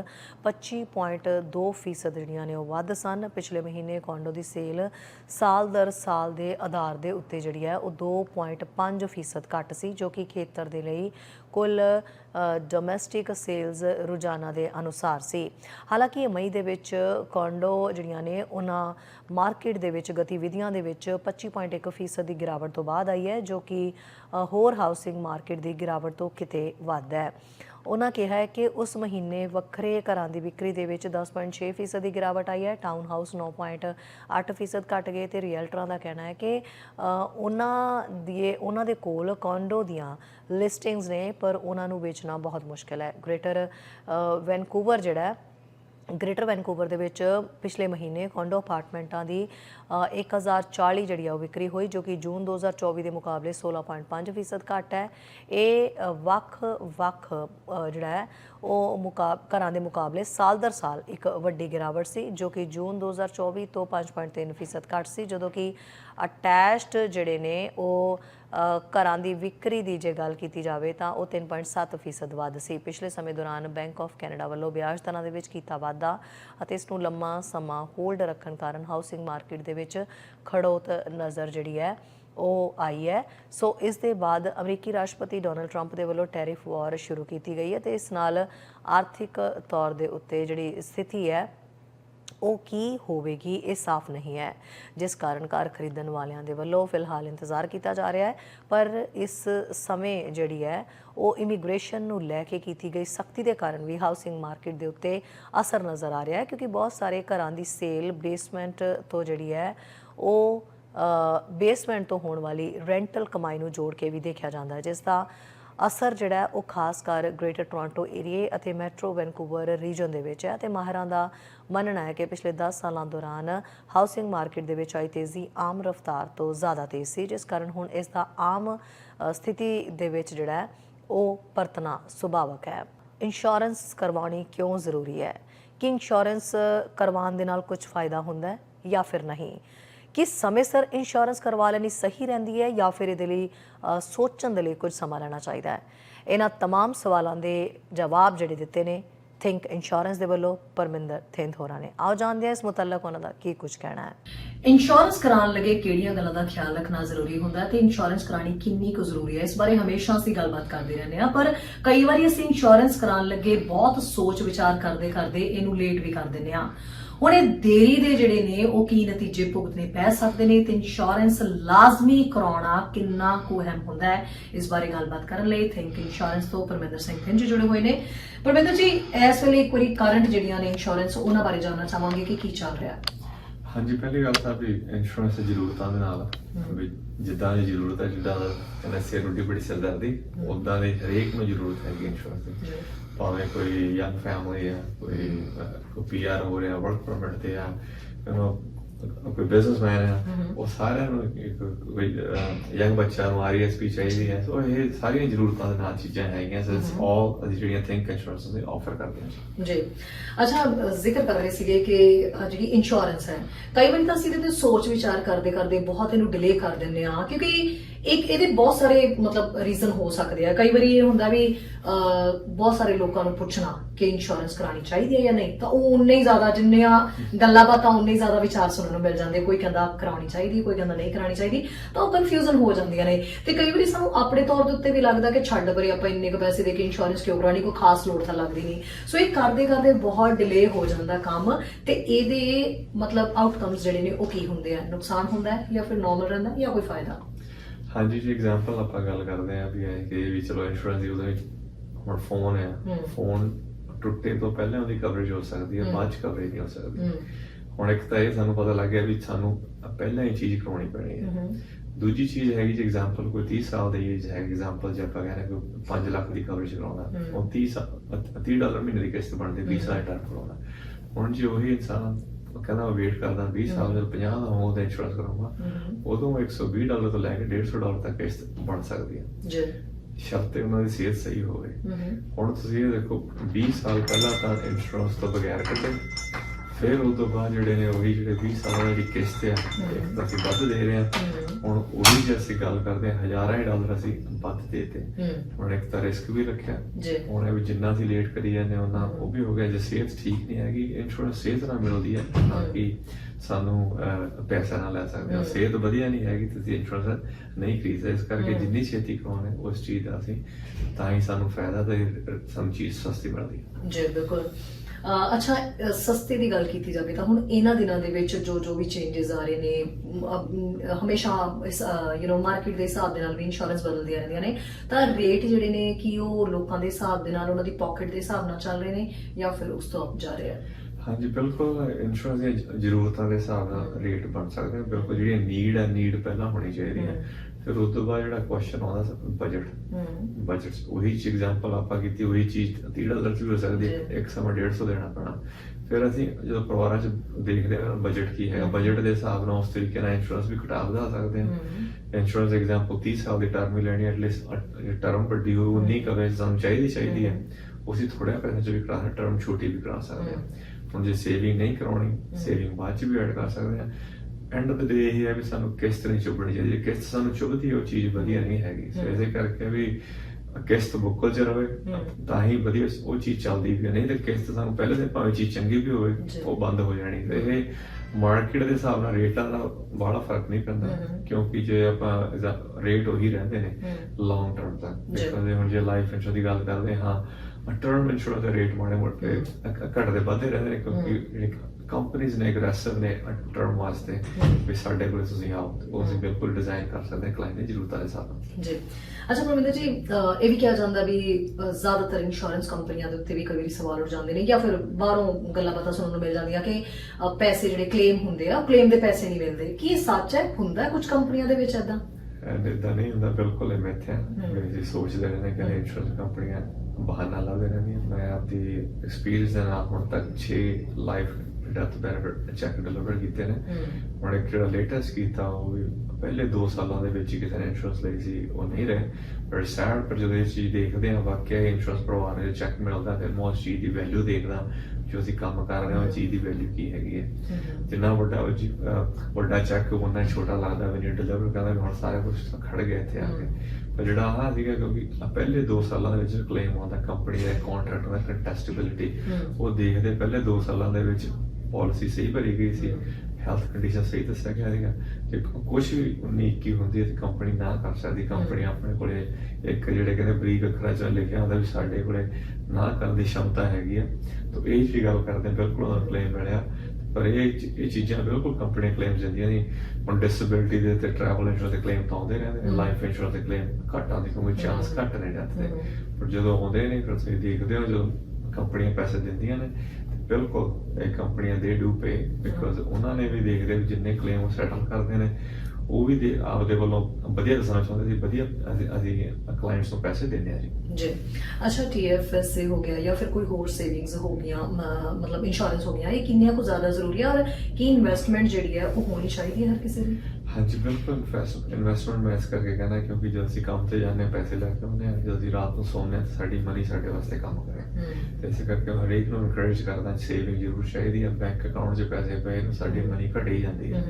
25.2 ਫੀਸਦ ਜਿਹੜੀਆਂ ਨੇ ਉਹ ਵੱਧ ਸਨ। ਪਿਛਲੇ ਮਹੀਨੇ ਕੋਂਡੋ ਦੀ ਸੇਲ ਸਾਲ ਦਰ ਸਾਲ ਦੇ ਆਧਾਰ ਦੇ ਉੱਤੇ ਜਿਹੜੀ ਹੈ ਉਹ 2.5 ਫੀਸਦ ਘੱਟ ਸੀ, ਜੋ ਕਿ ਖੇਤਰ ਦੇ ਲਈ ਕੁੱਲ ਡੋਮੈਸਟਿਕ ਸੇਲਸ ਰੁਝਾਨਾਂ ਦੇ ਅਨੁਸਾਰ ਸੀ। ਹਾਲਾਂਕਿ ਮਈ ਦੇ ਵਿੱਚ ਕੌਂਡੋ ਜਿਹੜੀਆਂ ਨੇ, ਉਹਨਾਂ ਮਾਰਕੀਟ ਦੇ ਵਿੱਚ ਗਤੀਵਿਧੀਆਂ ਦੇ ਵਿੱਚ 25.1 ਫੀਸਦ ਦੀ ਗਿਰਾਵਟ ਤੋਂ ਬਾਅਦ ਆਈ ਹੈ, ਜੋ ਕਿ ਹੋਰ ਹਾਊਸਿੰਗ ਮਾਰਕੀਟ ਦੀ ਗਿਰਾਵਟ ਤੋਂ ਕਿਤੇ ਵੱਧ ਹੈ। ਉਹਨਾਂ ਕਿਹਾ ਹੈ ਕਿ ਉਸ ਮਹੀਨੇ ਵੱਖਰੇ ਘਰਾਂ ਦੀ ਵਿਕਰੀ ਦੇ ਵਿੱਚ 10.6 ਫੀਸਦ ਦੀ ਗਿਰਾਵਟ ਆਈ ਹੈ। ਟਾਊਨ ਹਾਊਸ 9.8 ਫੀਸਦ ਘਟ ਗਏ ਤੇ ਰੀਅਲਟਰਾਂ ਦਾ ਕਹਿਣਾ ਹੈ ਕਿ ਉਹਨਾਂ ਦੀ ਉਹਨਾਂ ਦੇ ਕੋਲ ਕੌਂਡੋ ਦੀਆਂ ਲਿਸਟਿੰਗਸ ਨੇ, ਪਰ ਉਹਨਾਂ ਨੂੰ ਵੇਚਣਾ ਬਹੁਤ ਮੁਸ਼ਕਲ ਹੈ। ਗ੍ਰੇਟਰ ਵੈਨਕੂਵਰ ਜਿਹੜਾ ਗ੍ਰੇਟਰ ਵੈਨਕੂਵਰ ਦੇ ਵਿੱਚ ਪਿਛਲੇ ਮਹੀਨੇ ਕੌਂਡੋ ਅਪਾਰਟਮੈਂਟਾਂ ਦੀ ਅ, 1040 ਜਿਹੜੀ ਆ ਉਹ ਵਿਕਰੀ ਹੋਈ ਜੋ ਕਿ ਜੂਨ 2024 ਦੇ ਮੁਕਾਬਲੇ 16.5% ਫੀਸਦ ਘੱਟ ਹੈ। ਇਹ ਵੱਖ ਵੱਖ ਜਿਹੜਾ ਹੈ ਉਹ ਮੁਕਾਬ ਘਰਾਂ ਦੇ ਮੁਕਾਬਲੇ ਸਾਲ ਦਰ ਸਾਲ ਇੱਕ ਵੱਡੀ ਗਿਰਾਵਟ ਸੀ ਜੋ ਕਿ ਜੂਨ 2024 ਤੋਂ 5.3% ਫੀਸਦ ਘੱਟ ਸੀ ਜਦੋਂ ਕਿ ਅਟੈਚਡ ਜਿਹੜੇ ਨੇ ਉਹ ਘਰਾਂ ਦੀ ਵਿਕਰੀ ਦੀ ਜੇ ਗੱਲ ਕੀਤੀ ਜਾਵੇ ਤਾਂ ਉਹ 3.7% ਫੀਸਦ ਵੱਧ ਸੀ। ਪਿਛਲੇ ਸਮੇਂ ਦੌਰਾਨ ਬੈਂਕ ਆਫ ਕੈਨੇਡਾ ਵੱਲੋਂ ਵਿਆਜ ਦਰਾਂ ਦੇ ਵਿੱਚ ਕੀਤਾ ਵਾਧਾ ਅਤੇ ਇਸ ਨੂੰ ਲੰਮਾ ਸਮਾਂ ਹੋਲਡ ਰੱਖਣ ਕਾਰਨ ਹਾਊਸਿੰਗ ਮਾਰਕੀਟ ਦੇ ਵਿੱਚ ਖੜੋਤ ਨਜ਼ਰ ਜਿਹੜੀ ਹੈ ਉਹ ਆਈ ਹੈ। ਸੋ ਇਸ ਦੇ ਬਾਅਦ ਅਮਰੀਕੀ ਰਾਸ਼ਟਰਪਤੀ ਡੋਨਲਡ ਟਰੰਪ ਦੇ ਵੱਲੋਂ ਟੈਰਿਫ ਵਾਰ ਸ਼ੁਰੂ ਕੀਤੀ ਗਈ ਹੈ ਤੇ ਇਸ ਨਾਲ ਆਰਥਿਕ ਤੌਰ ਦੇ ਉੱਤੇ ਜਿਹੜੀ ਸਥਿਤੀ ਹੈ ਉਹ ਕੀ ਹੋਵੇਗੀ, ਇਹ ਸਾਫ਼ ਨਹੀਂ ਹੈ। ਜਿਸ ਕਾਰਨ ਕਾਰ ਖਰੀਦਣ ਵਾਲਿਆਂ ਦੇ ਵੱਲੋਂ ਫਿਲਹਾਲ ਇੰਤਜ਼ਾਰ ਕੀਤਾ ਜਾ ਰਿਹਾ ਹੈ। ਪਰ ਇਸ ਸਮੇਂ ਜਿਹੜੀ ਹੈ, ਉਹ ਇਮੀਗ੍ਰੇਸ਼ਨ ਨੂੰ ਲੈ ਕੇ ਕੀਤੀ ਗਈ ਸਖਤੀ ਦੇ ਕਾਰਨ ਵੀ ਹਾਊਸਿੰਗ ਮਾਰਕੀਟ ਦੇ ਉੱਤੇ ਅਸਰ ਨਜ਼ਰ ਆ ਰਿਹਾ ਹੈ। ਕਿਉਂਕਿ ਬਹੁਤ ਸਾਰੇ ਘਰਾਂ ਦੀ ਸੇਲ ਬੇਸਮੈਂਟ ਤੋਂ ਜਿਹੜੀ ਹੈ, ਉਹ ਬੇਸਮੈਂਟ ਤੋਂ ਹੋਣ ਵਾਲੀ ਰੈਂਟਲ ਕਮਾਈ ਨੂੰ ਜੋੜ ਕੇ ਵੀ ਦੇਖਿਆ ਜਾਂਦਾ ਹੈ। ਜਿਸ ਦਾ ਅਸਰ ਜਿਹੜਾ ਉਹ ਖਾਸ ਕਰ ਗ੍ਰੇਟਰ ਟੋਰਾਂਟੋ ਏਰੀਏ ਅਤੇ ਮੈਟਰੋ ਵੈਨਕੂਵਰ ਰੀਜਨ ਦੇ ਵਿੱਚ ਹੈ ਤੇ ਮਾਹਰਾਂ ਦਾ ਮੰਨਣਾ ਹੈ ਕਿ ਪਿਛਲੇ 10 ਸਾਲਾਂ ਦੌਰਾਨ ਹਾਊਸਿੰਗ ਮਾਰਕੀਟ ਦੇ ਵਿੱਚ ਆਈ ਤੇਜ਼ੀ, ਆਮ ਰਫ਼ਤਾਰ ਤੋਂ ਜ਼ਿਆਦਾ ਤੇਜ਼ ਸੀ, ਜਿਸ ਕਾਰਨ ਹੁਣ ਇਸ ਦਾ ਆਮ ਸਥਿਤੀ ਦੇ ਵਿੱਚ ਜਿਹੜਾ ਉਹ ਪਰਤਣਾ ਸੁਭਾਵਕ ਹੈ। ਇੰਸ਼ੋਰੈਂਸ ਕਰਵਾਉਣੀ ਕਿਉਂ ਜ਼ਰੂਰੀ ਹੈ? ਕਿ ਇੰਸ਼ੋਰੈਂਸ ਕਰਵਾਉਣ ਦੇ ਨਾਲ ਕੁਝ ਫਾਇਦਾ ਹੁੰਦਾ ਹੈ ਜਾਂ ਫਿਰ ਨਹੀਂ? ਕਿ ਸਮੇਂ ਸਿਰ ਇੰਸ਼ੋਰੈਂਸ ਕਰਵਾ ਲੈਣੀ ਸਹੀ ਰਹਿੰਦੀ ਹੈ ਜਾਂ ਫਿਰ ਇਹਦੇ ਲਈ ਅ, ਸੋਚਣ ਦੇ ਲਈ ਕੁਝ ਸਮਾਂ ਲੈਣਾ ਚਾਹੀਦਾ ਹੈ ਇਹਨਾਂ तमाम ਸਵਾਲਾਂ ਦੇ ਜਵਾਬ ਜਿਹੜੇ ਦਿੱਤੇ ਨੇ ਥਿੰਕ ਇੰਸ਼ੋਰੈਂਸ ਦੇ ਵੱਲੋਂ ਪਰਮਿੰਦਰ ਥਿੰਦ ਹੋਰਾਂ ਨੇ ਆਓ ਜਾਣਦੇ ਹਾਂ ਇਸ ਮੁਤਲਕ ਉਹਨਾਂ ਦਾ ਕੀ ਕੁਝ ਕਹਿਣਾ ਹੈ ਇੰਸ਼ੋਰੈਂਸ ਕਰਾਉਣ ਲੱਗੇ ਕਿਹੜੀਆਂ ਗੱਲਾਂ ਦਾ ਖਿਆਲ ਰੱਖਣਾ ਜ਼ਰੂਰੀ ਹੁੰਦਾ ਹੈ ਤੇ ਇੰਸ਼ੋਰੈਂਸ ਕਰਾਣੀ ਕਿੰਨੀ ਕੁ ਜ਼ਰੂਰੀ ਹੈ ਇਸ ਬਾਰੇ ਹਮੇਸ਼ਾ ਅਸੀਂ ਗੱਲਬਾਤ ਕਰਦੇ ਰਹਿੰਦੇ ਹਾਂ ਪਰ ਕਈ ਵਾਰੀ ਅਸੀਂ ਇੰਸ਼ੋਰੈਂਸ ਕਰਾਉਣ ਲੱਗੇ ਬਹੁਤ ਸੋਚ ਵਿਚਾਰ ਕਰਦੇ ਕਰਦੇ ਇਹਨੂੰ ਲੇਟ ਵੀ ਕਰ ਦਿੰਦੇ ਹਾਂ ਹੁਣ ਇਹ ਦੇਰੀ ਦੇ ਜਿਹੜੇ ਨੇ ਉਹ ਕੀ ਨਤੀਜੇ ਭੁਗਤਣੇ ਪੈ ਸਕਦੇ ਨੇ ਤੇ ਇੰਸ਼ੋਰੈਂਸ ਲਾਜ਼ਮੀ ਕਰਾਉਣਾ ਕਿੰਨਾ ਕੁ ਅਹਿਮ ਹੁੰਦਾ ਹੈ? ਇਸ ਬਾਰੇ ਗੱਲਬਾਤ ਕਰਨ ਲਈ ਥਿੰਕ ਇੰਸ਼ੋਰੈਂਸ ਤੋਂ ਪਰਮਿੰਦਰ ਸਿੰਘ ਜੀ ਜੁੜੇ ਹੋਏ ਨੇ। ਪਰਮਿੰਦਰ ਜੀ ਇਸ ਵੇਲੇ ਇੱਕ ਵਾਰੀ ਕਰੰਟ ਜਿਹੜੀਆਂ ਨੇ ਇੰਸ਼ੋਰੈਂਸ ਉਹਨਾਂ ਬਾਰੇ ਜਾਣਨਾ ਚਾਹਾਂਗੇ ਕਿ ਕੀ ਚੱਲ ਰਿਹਾ? ਹੈ ਹਾਂਜੀ ਪਹਿਲੀ ਗੱਲ ਤਾਂ ਵੀ ਇੰਸ਼ੋਰੈਂਸ ਦੀ ਜ਼ਰੂਰਤਾਂ ਦੇ ਨਾਲ ਵੀ ਜਿੱਦਾਂ ਦੀ ਜ਼ਰੂਰਤ ਹੈ ਜਿੱਦਾਂ ਦਾ ਸਿਰ ਰੋਟੀ ਬੜੀ ਸਿਰਦਰਦੀ ਉਦਾਂ ਦੀ ਹਰੇਕ ਨੂੰ ਜ਼ਰੂਰਤ ਹੈਗੀ ਇੰਸ਼ੋਰੈਂਸ ਦੀ। ਭਾਵੇਂ ਕੋਈ ਯੰਗ ਫੈਮਿਲੀ ਹੈ ਕੋਈ ਕੋਈ ਪੀਆਰ ਹੋ ਰਿਹਾ ਵਰਕ ਪਰਮਿਟ ਤੇ ਆ you know, ਕੋਈ ਬਿਜ਼ਨਸਮੈਨ ਹੈ ਉਹ ਸਾਰਿਆਂ ਨੂੰ ਇੱਕ ਯੰਗ ਬੱਚਾ ਨੂੰ ਆਰਐਸਪੀ ਚਾਹੀਦੀ ਹੈ। ਸੋ ਇਹ ਸਾਰੀਆਂ ਜ਼ਰੂਰਤਾਂ ਦੇ ਨਾਲ ਚੀਜ਼ਾਂ ਹੈਗੀਆਂ ਸੋ ਇਟਸ ਆਲ ਜਿਹੜੀਆਂ ਥਿੰਕ ਇੰਸ਼ੋਰੈਂਸ ਦੇ ਆਫਰ ਕਰਦੇ ਜੀ। ਅੱਛਾ ਜ਼ਿਕਰ ਕਰ ਰਹੇ ਸੀਗੇ ਕਿ ਜਿਹੜੀ ਇੰਸ਼ੋਰੈਂਸ ਹੈ ਕਈ ਵਾਰੀ ਤਾਂ ਅਸੀਂ ਇਹਦੇ ਤੇ ਸੋਚ ਵਿਚਾਰ ਕਰਦੇ ਕਰਦੇ ਬਹੁਤ ਇਹਨੂੰ ਡਿਲੇ ਕਰ ਦਿੰਦੇ ਆ ਕਿਉਂਕਿ ਇੱਕ ਇਹਦੇ ਬਹੁਤ ਸਾਰੇ ਮਤਲਬ ਰੀਜ਼ਨ ਹੋ ਸਕਦੇ ਆ। ਕਈ ਵਾਰੀ ਇਹ ਹੁੰਦਾ ਵੀ ਬਹੁਤ ਸਾਰੇ ਲੋਕਾਂ ਨੂੰ ਪੁੱਛਣਾ ਕਿ ਇੰਸ਼ੋਰੈਂਸ ਕਰਾਣੀ ਚਾਹੀਦੀ ਹੈ ਜਾਂ ਨਹੀਂ। ਤਾਂ ਉਹ ਉਨੇ ਹੀ ਜ਼ਿਆਦਾ, ਜਿੰਨੀਆਂ ਗੱਲਾਂ ਬਾਤਾਂ ਉਨੇ ਹੀ ਜ਼ਿਆਦਾ ਵਿਚਾਰ ਸੁਣਨ ਨੂੰ ਮਿਲ ਜਾਂਦੇ। ਕੋਈ ਕਹਿੰਦਾ ਕਰਾਉਣੀ ਚਾਹੀਦੀ, ਕੋਈ ਕਹਿੰਦਾ ਨਹੀਂ ਕਰਾਉਣੀ ਚਾਹੀਦੀ। ਤਾਂ ਉਹ ਕਨਫਿਊਜ਼ਨ ਹੋ ਜਾਂਦੀਆਂ ਨੇ। ਤੇ ਕਈ ਵਾਰੀ ਸਾਨੂੰ ਆਪਣੇ ਤੌਰ ਦੇ ਉੱਤੇ ਵੀ ਲੱਗਦਾ ਕਿ ਛੱਡ ਪਰੇ ਆਪਾਂ ਇੰਨੇ ਕੁ ਪੈਸੇ ਦੇ ਕੇ ਇੰਸ਼ੋਰੈਂਸ ਕਿਉਂ ਕਰਾਣੀ ਕੋਈ ਖਾਸ ਲੋੜ ਤਾਂ ਲੱਗਦੀ ਨਹੀਂ। ਸੋ ਇਹ ਕਰਦੇ ਕਰਦੇ ਬਹੁਤ ਡਿਲੇ ਹੋ ਜਾਂਦਾ ਕੰਮ। ਤੇ ਇਹਦੇ ਮਤਲਬ ਆਊਟਕਮਸ ਜਿਹੜੇ ਨੇ ਉਹ ਕੀ ਹੁੰਦੇ ਆ? ਨੁਕਸਾਨ ਹੁੰਦਾ ਹੈ ਜਾਂ ਫਿਰ ਨਾਰਮਲ ਰਹਿੰਦਾ ਜਾਂ ਕੋਈ ਫਾਇਦਾ? ਹਾਂਜੀ ਜੀ ਐਗਜ਼ਾਮਪਲ ਆਪਾਂ ਗੱਲ ਕਰਦੇ ਆਂ ਵੀ ਇਹ ਕਿ ਵੀ ਚਲੋ ਇੰਸ਼ੋਰੈਂਸ ਦੀ ਉਹਦੇ ਵਿੱਚ ਹੁਣ ਫੋਨ ਹੈ। ਹਮ। ਫੋਨ ਟੁੱਟੇ ਤੋਂ ਪਹਿਲਾਂ ਉਹਦੀ ਕਵਰੇਜ ਹੋ ਸਕਦੀ ਹੈ। ਬਾਅਦ ਚ ਕਵਰੇਜ ਨਹੀਂ ਹੋ ਸਕਦੀ। ਹੁਣ ਇੱਕ ਤਾਂ ਇਹ ਸਾਨੂੰ ਪਤਾ ਲੱਗ ਗਿਆ ਵੀ ਸਾਨੂੰ ਪਹਿਲਾਂ ਹੀ ਚੀਜ਼ ਕਰਾਉਣੀ ਪੈਣੀ ਹੈ। ਦੂਜੀ ਚੀਜ਼ ਹੈਗੀ ਜੀ ਐਗਜ਼ਾਮਪਲ ਕੋਈ 30 ਸਾਲ ਦੀ ਏਜ ਹੈ ਐਗਜ਼ਾਮਪਲ ਜੇ ਆਪਾਂ ਕਹਿੰਦੇ ਕੋਈ 5 ਲੱਖ ਦੀ ਕਵਰੇਜ ਕਰਾਉਣਾ। ਉਹ 30 ਸਾ- ਅ- 30 ਡਾਲਰ ਮਹੀਨੇ ਦੀ ਕਿਸ਼ਤ ਬਣਦੀ 20 ਸਾਲ ਟਰਮ ਕਰਾਉਣਾ। ਹੁਣ ਜੇ ਉਹੀ ਇਨਸਾਨ ਕਹਿੰਦਾ ਵੇਟ ਕਰਦਾ 20 ਸਾਲ ਦੇ 50 ਦਾ ਹੋਊ ਤਾਂ ਇੰਸ਼ੋਰੈਂਸ ਕਰਾਉਂਗਾ ਉਦੋਂ 120 ਡਾਲਰ ਤੋਂ ਲੈ ਕੇ 150 ਡਾਲਰ ਤੱਕ ਕਿਸ਼ਤ ਬਣ ਸਕਦੀ ਹੈ ਜੀ। ਸ਼ਰਤ ਤੇ ਉਹਨਾਂ ਦੀ ਸਿਹਤ ਸਹੀ ਹੋਵੇ। ਹੁਣ ਤੁਸੀਂ ਇਹ ਦੇਖੋ 20 ਸਾਲ ਪਹਿਲਾਂ ਤਾਂ ਇੰਸ਼ੋਰੈਂਸ ਤੋਂ ਬਗੈਰ ਕੱਢੇ ਫਿਰ ਉਸ ਤੋਂ ਬਾਅਦ ਜਿਹੜੇ ਨੇ ਉਹੀ ਜਿਹੜੇ 20 ਸਾਲਾਂ ਦੀ ਕਿਸ਼ਤ ਆ ਇੱਕ ਅਸੀਂ ਵੱਧ ਦੇ ਰਹੇ ਹੁਣ ਉਹੀ ਜੇ ਅਸੀਂ ਗੱਲ ਕਰਦੇ ਹਾਂ ਹਜ਼ਾਰਾਂ ਹੀ ਡਾਲਰ ਅਸੀਂ ਵੱਧ ਦੇਤੇ। ਹੁਣ ਇੱਕ ਤਾਂ ਰਿਸਕ ਵੀ ਰੱਖਿਆ। ਹੁਣ ਇਹ ਵੀ ਜਿੰਨਾ ਅਸੀਂ ਲੇਟ ਕਰੀ ਜਾਂਦੇ ਉਹਨਾਂ ਉਹ ਵੀ ਹੋ ਗਿਆ। ਜੇ ਸਿਹਤ ਠੀਕ ਨਹੀਂ ਹੈਗੀ ਇੰਸ਼ੋਰੈਂਸ ਸਿਹਤ ਨਾਲ ਮਿਲਦੀ ਹੈ। ਨਾ ਕਿ ਸਾਨੂੰ ਪੈਸਾ ਨਾ ਲੈ ਸਕਦੇ। ਹਾਂ। ਸਿਹਤ ਵਧੀਆ ਨਹੀਂ ਹੈਗੀ ਤੁਸੀਂ ਇੰਸ਼ੋਰੈਂਸ ਨਹੀਂ ਖਰੀਦ ਸਕਦੇ। ਇਸ ਕਰਕੇ ਜਿੰਨੀ ਛੇਤੀ ਕਰਾਉਣੇ ਉਸ ਚੀਜ਼ ਦਾ ਅਸੀਂ ਤਾਂ ਹੀ ਸਾਨੂੰ ਫਾਇਦਾ ਤੇ ਸਾਨੂੰ ਚੀਜ਼ ਸਸਤੀ ਮਿਲਦੀ ਹੈ। ਜੀ ਬਿਲਕੁਲ। ਅੱਛਾ ਸਸਤੇ ਦੀ ਗੱਲ ਕੀਤੀ ਜਾਵੇ ਤਾਂ ਹੁਣ ਇਹਨਾਂ ਦਿਨਾਂ ਦੇ ਵਿੱਚ ਜੋ ਜੋ ਵੀ ਚੇਂਜਸ ਆ ਰਹੇ ਨੇ ਹਮੇਸ਼ਾ ਯੂ نو ਮਾਰਕੀਟ ਦੇ ਹਿਸਾਬ ਦੇ ਨਾਲ ਵੀ ਇੰਸ਼ੋਰੈਂਸ ਬਦਲਦੀਆਂ ਰਹਿੰਦੀਆਂ ਨੇ। ਤਾਂ ਰੇਟ ਜਿਹੜੇ ਨੇ ਕੀ ਉਹ ਲੋਕਾਂ ਦੇ ਹਿਸਾਬ ਦੇ ਨਾਲ ਉਹਨਾਂ ਦੀ ਪਾਕਟ ਦੇ ਹਿਸਾਬ ਨਾਲ ਚੱਲ ਰਹੇ ਨੇ ਜਾਂ ਫਿਰ ਉਸ ਤੋਂ ਅਪ ਜਾ ਰਹੇ ਆ? ਹਾਂਜੀ ਬਿਲਕੁਲ ਇੰਸ਼ੋਰੈਂਸ ਦੀਆਂ ਜ਼ਰੂਰਤਾਂ ਦੇ ਹਿਸਾਬ ਨਾਲ ਰੇਟ ਬਣ ਸਕਦੇ ਆ। ਬਿਲਕੁਲ ਜਿਹੜੀ ਨੀਡ ਹੈ ਨੀਡ ਪਹਿਲਾਂ ਹੋਣੀ ਚਾਹੀਦੀ ਹੈ। ਫਿਰ ਉਸ ਤੋਂ ਬਾਅਦ ਜਿਹੜਾ ਕੁਐਸਚਨ ਆਉਂਦਾ ਬਜਟ ਹੂੰ। ਬਜਟ ਉਹੀ ਚ ਐਗਜ਼ਾਮਪਲ ਆਪਾਂ ਕੀਤੀ ਉਹੀ ਚੀਜ਼ 30 ਡਾਲਰ ਵੀ ਹੋ ਸਕਦੀ ਹੈ। ਇੱਕ ਸਮਾਂ 150 ਦੇਣਾ ਪੈਣਾ। ਫਿਰ ਅਸੀਂ ਜਦੋਂ ਪਰਿਵਾਰਾਂ ਚ ਦੇਖਦੇ ਹਾਂ ਬਜਟ ਕੀ ਹੈਗਾ। ਬਜਟ ਦੇ ਹਿਸਾਬ ਨਾਲ ਉਸ ਤਰੀਕੇ ਨਾਲ ਇੰਸ਼ੋਰੈਂਸ ਵੀ ਘਟਾ ਵਧਾ ਸਕਦੇ ਹਾਂ। ਇੰਸ਼ੋਰੈਂਸ ਐਗਜ਼ਾਮਪਲ 30 ਸਾਲ ਦੀ ਟਰਮ ਹੀ ਲੈਣੀ ਐਟਲੀਸਟ ਟਰਮ ਵੱਡੀ ਹੋਊ ਉਨੀ ਕਵਰੇਜ ਸਾਨੂੰ ਚਾਹੀਦੀ ਚਾਹੀਦੀ ਹੈ। ਉਸੇ ਥੋੜ੍ਹਾ ਪੈਸੇ ਚ ਵੀ ਕਰਾ ਟਰਮ ਛੋਟੀ ਵੀ ਕਰਾ ਸਕਦੇ ਹਾਂ। ਹੁਣ ਜੇ ਸੇਵਿੰਗ ਨਹੀਂ ਕਰਾਉਣੀ ਸੇਵਿੰਗ ਬਾਅਦ ਚ ਵੀ ਐਡ ਕਰ ਸਕਦੇ ਹਾਂ। ਐਂਡ ਆਫ ਦ ਡੇ ਇਹ ਹੈ ਵੀ ਸਾਨੂੰ ਕਿਸ਼ਤ ਨਹੀਂ ਚੁੱਭਣੀ ਚਾਹੀਦੀ ਜੇ ਕਿਸ਼ਤ ਸਾਨੂੰ ਚੁੱਭਦੀ ਹੈ, ਉਹ ਚੀਜ਼ ਵਧੀਆ ਨਹੀਂ ਹੈਗੀ। ਸੋ ਇਸੇ ਕਰਕੇ ਵੀ ਕਿਸ਼ਤ ਬੁੱਕਲ ਚ ਰਵੇ ਤਾਂ ਹੀ ਵਧੀਆ ਉਹ ਚੀਜ਼ ਚੱਲਦੀ ਵੀ। ਨਹੀਂ ਤੇ ਕਿਸ਼ਤ ਸਾਨੂੰ ਪਹਿਲੇ ਦਿਨ ਭਾਵੇਂ ਚੀਜ਼ ਚੰਗੀ ਵੀ ਹੋਵੇ। ਉਹ ਬੰਦ ਹੋ ਜਾਣੀ। ਤੇ ਇਹ ਮਾਰਕੀਟ ਦੇ ਹਿਸਾਬ ਨਾਲ ਰੇਟਾਂ ਦਾ ਬੜਾ ਫ਼ਰਕ ਨਹੀਂ ਪੈਂਦਾ। ਕਿਉਂਕਿ ਜੇ ਆਪਾਂ ਰੇਟ ਉਹੀ ਰਹਿੰਦੇ ਨੇ ਲੌਂਗ ਟਰਮ ਤੱਕ। ਜੀ। ਹੁਣ ਜੇ ਲਾਈਫ ਇੰਸ਼ੋਰੈਂਸ ਦੀ ਗੱਲ ਕਰਦੇ ਹਾਂ ਟਰਮ ਇੰਸ਼ੋਰੈਂਸ ਦੇ ਰੇਟ ਮਾੜੇ ਮੋਟੇ ਘਟਦੇ ਵੱਧਦੇ ਰਹਿੰਦੇ ਨੇ ਕਿਉਂਕਿ ਜਿਹੜੇ ਕੰਪਨੀਆਂ ਨੇ ਐਗਰੈਸਿਵ ਨੇ ਟਰਮ ਵਾਸਤੇ ਵੀ ਸਾਡੇ ਕੋਲ ਤੁਸੀਂ ਆਓ ਉਹ ਅਸੀਂ ਬਿਲਕੁਲ ਡਿਜ਼ਾਈਨ ਕਰ ਸਕਦੇ ਕਲਾਇੰਟ ਦੀ ਜ਼ਰੂਰਤਾਂ ਦੇ ਹਿਸਾਬ ਨਾਲ। ਜੀ। ਅੱਛਾ ਪਰਮਿੰਦਰ ਜੀ ਇਹ ਵੀ ਕਿਹਾ ਜਾਂਦਾ ਵੀ ਜ਼ਿਆਦਾਤਰ ਇੰਸ਼ੋਰੈਂਸ ਕੰਪਨੀਆਂ ਦੇ ਉੱਤੇ ਵੀ ਕਈ ਵਾਰੀ ਸਵਾਲ ਉੱਠ ਜਾਂਦੇ ਨੇ ਜਾਂ ਫਿਰ ਬਾਹਰੋਂ ਗੱਲਾਂ ਬਾਤਾਂ ਸੁਣਨ ਨੂੰ ਮਿਲ ਜਾਂਦੀਆਂ ਕਿ ਪੈਸੇ ਜਿਹੜੇ ਕਲੇਮ ਹੁੰਦੇ ਆ ਕਲੇਮ ਦੇ ਪੈਸੇ ਨਹੀਂ ਮਿਲਦੇ। ਕੀ ਸੱਚ ਹੈ? ਹੁੰਦਾ ਕੁਝ ਕੰਪਨੀਆਂ ਦੇ ਵਿੱਚ ਐਦਾਂ ਇਦਾਂ ਨਹੀਂ ਹੁੰਦਾ ਬਿਲਕੁਲ ਇਹ ਮਿੱਥ ਹੈ। ਅਸੀਂ ਸੋਚਦੇ ਰਹਿੰਦੇ ਕਿ ਇੰਸ਼ੋਰੈਂਸ ਕੰਪਨੀਆਂ ਬਹਾਨਾ ਲਾਉਂਦੇ ਰਹਿੰਦੀਆਂ ਮੈਂ ਆਪਦੀ ਐਕਸਪੀਰੀਅੰਸ ਦੇ ਨਾਲ ਹੁਣ ਤੱਕ 6 life death benefit cheque deliver ਕੀਤੇ ਨੇ। ਹੁਣ ਇੱਕ ਜਿਹੜਾ ਲੇਟੈਸਟ ਕੀਤਾ ਉਹ ਵੀ ਪਹਿਲੇ 2 ਸਾਲਾਂ ਦੇ ਵਿੱਚ ਹੀ ਕਿਸੇ ਨੇ ਇੰਸ਼ੋਰੈਂਸ ਲਈ ਸੀ ਉਹ ਨਹੀਂ ਰਹੇ। ਪਰ ਸੈਡ ਪਰ ਜਦੋਂ ਇਹ ਚੀਜ਼ ਦੇਖਦੇ ਆ ਵਾਕਿਆ ਇੰਸ਼ੋਰੈਂਸ ਪ੍ਰੋਵਾਈਡਰ ਚੈੱਕ ਮਿਲਦਾ ਫਿਰ ਮੈਂ ਉਸ ਚੀਜ਼ ਦੀ ਵੈਲਿਊ ਦੇਖਦਾ। ਜੋ ਅਸੀਂ ਕੰਮ ਕਰ ਰਹੇ ਹਾਂ ਉਹ ਚੀਜ਼ ਦੀ ਵੈਲਿਊ ਕੀ ਹੈਗੀ ਹੈ। ਜਿੰਨਾ ਵੱਡਾ ਉਹ ਜੀ ਵੱਡਾ ਚੈੱਕ ਉਹਨਾਂ ਛੋਟਾ ਲੱਗਦਾ ਵੀ ਨਹੀਂ ਡਿਲੀਵਰ ਕਰਦਾ ਹੁਣ ਸਾਰਾ ਕੁਝ ਖੜ ਗਿਆ ਇੱਥੇ ਆ ਕੇ। ਪਰ ਜਿਹੜਾ ਆਹ ਸੀਗਾ ਕਿਉਂਕਿ ਪਹਿਲੇ 2 ਸਾਲਾਂ ਦੇ ਵਿੱਚ ਕਲੇਮ ਆਉਂਦਾ ਕੰਪਨੀ ਦਾ ਕੰਟਰੈਕਟ ਦਾ ਕੰਟੈਸਟੇਬਿਲਿਟੀ। ਉਹ ਦੇਖਦੇ ਪਹਿਲੇ 2 ਸਾਲਾਂ ਦੇ ਵਿੱਚ ਪਾਲਿਸੀ ਸਹੀ ਭਰੀ ਗਈ ਸੀ। ਹੈਲਥ ਕੰਡੀਸ਼ਨ ਸਹੀ ਦੱਸਿਆ ਗਿਆ ਸੀਗਾ। ਜੇ ਕੁਝ ਵੀ 19 21 ਹੁੰਦੀ ਹੈ ਤੇ ਕੰਪਨੀ ਨਾ ਕਰ ਸਕਦੀ ਕੰਪਨੀ ਆਪਣੇ ਕੋਲੇ ਇੱਕ ਜਿਹੜੇ ਕਹਿੰਦੇ ਬਰੀਕ ਅੱਖਰਾਂ 'ਚ ਲਿਖਿਆ ਹੁੰਦਾ ਵੀ ਸਾਡੇ ਕੋਲੇ ਨਾ ਕਰਨ ਦੀ ਸ਼ਮਤਾ ਹੈਗੀ ਆ। ਤਾਂ ਇਹ ਜੀ ਗੱਲ ਕਰਦੇ ਬਿਲਕੁਲ ਉਹਨਾਂ ਕਲੇਮ ਮਿਲਿਆ। ਪਰ ਇਹ ਇਹ ਚੀਜ਼ਾਂ ਬਿਲਕੁਲ ਕੰਪਨੀ ਕਲੇਮ ਦਿੰਦੀਆਂ ਨਹੀਂ ਹੁਣ ਡਿਸੇਬਿਲਿਟੀ ਦੇ ਤੇ ਟਰੈਵਲ ਇੰਸ਼ੋਰੈਂਸ ਦੇ ਕਲੇਮ ਤਾਂ ਆਉਂਦੇ ਰਹਿੰਦੇ ਨੇ। ਲਾਈਫ ਇੰਸ਼ੋਰੈਂਸ ਦੇ ਕਲੇਮ ਘੱਟ ਆਉਂਦੇ ਕਿਉਂਕਿ ਚਾਂਸ ਘੱਟ ਨੇ ਡੈਥ ਦੇ। ਪਰ ਜਦੋਂ ਆਉਂਦੇ ਨੇ ਫਿਰ ਤੁਸੀਂ ਦੇਖਦੇ ਹੋ ਜਦੋਂ ਕੰਪਨੀਆਂ ਪੈਸੇ ਦਿੰਦੀਆਂ ਨੇ ਬਿਲਕੁਲ, ਇਹ ਕੰਪਨੀਆਂ ਦੇ ਡੂ ਪੇ ਬਿਕਾਜ਼ ਉਹਨਾਂ ਨੇ ਵੀ ਦੇਖਦੇ ਵੀ ਜਿੰਨੇ ਕਲੇਮ ਸੈਟਲ ਕਰਦੇ ਨੇ, ਉਹ ਵੀ ਦੇ ਆਪਦੇ ਵੱਲੋਂ ਵਧੀਆ ਦੱਸਣਾ ਚਾਹੁੰਦੇ ਸੀ, ਵਧੀਆ ਅਸੀਂ ਅਸੀਂ ਕਲਾਇੰਟਸ ਨੂੰ ਪੈਸੇ ਦਿੰਦੇ ਆ ਜੀ। ਜੀ। ਅੱਛਾ ਟੀਐਫਐਸਏ ਹੋ ਗਿਆ ਜਾਂ ਫਿਰ ਕੋਈ ਹੋਰ ਸੇਵਿੰਗਸ ਹੋ ਗਈਆਂ, ਮ- ਮਤਲਬ ਇੰਸ਼ੋਰੈਂਸ ਹੋ ਗਿਆ ਇਹ ਕਿੰਨੀਆਂ ਕੁ ਜ਼ਿਆਦਾ ਜ਼ਰੂਰੀ ਹੈ ਔਰ ਕੀ ਇਨਵੈਸਟਮੈਂਟ ਜਿਹੜੀ ਹੈ ਉਹ ਹੋਣੀ ਚਾਹੀਦੀ ਹੈ ਹਰ ਕਿਸੇ ਦੀ ਹਾਂਜੀ ਬਿਲਕੁਲ ਇਨਵੈਸਟਮੈਂਟ ਮੈਂ ਇਸ ਕਰਕੇ ਕਹਿੰਦਾ ਕਿਉਂਕਿ ਜਦੋਂ ਅਸੀਂ ਕੰਮ ਤੇ ਜਾਂਦੇ ਹਾਂ ਪੈਸੇ ਲੈ ਕੇ ਆਉਂਦੇ ਹਾਂ ਜਦੋਂ ਅਸੀਂ ਰਾਤ ਨੂੰ ਸੌਂਦੇ ਹਾਂ ਤਾਂ ਸਾਡੀ ਮਨੀ ਸਾਡੇ ਵਾਸਤੇ ਕੰਮ ਕਰੇ। ਤੇ ਇਸੇ ਕਰਕੇ ਮੈਂ ਹਰੇਕ ਨੂੰ ਇਨਕਰੇਜ ਕਰਦਾ ਸੇਵਿੰਗ ਜ਼ਰੂਰ ਚਾਹੀਦੀ ਹੈ ਬੈਂਕ ਅਕਾਊਂਟ 'ਚ ਪੈਸੇ ਪਏ ਨੂੰ ਸਾਡੀ ਮਨੀ ਘਟੀ ਜਾਂਦੀ ਹੈ।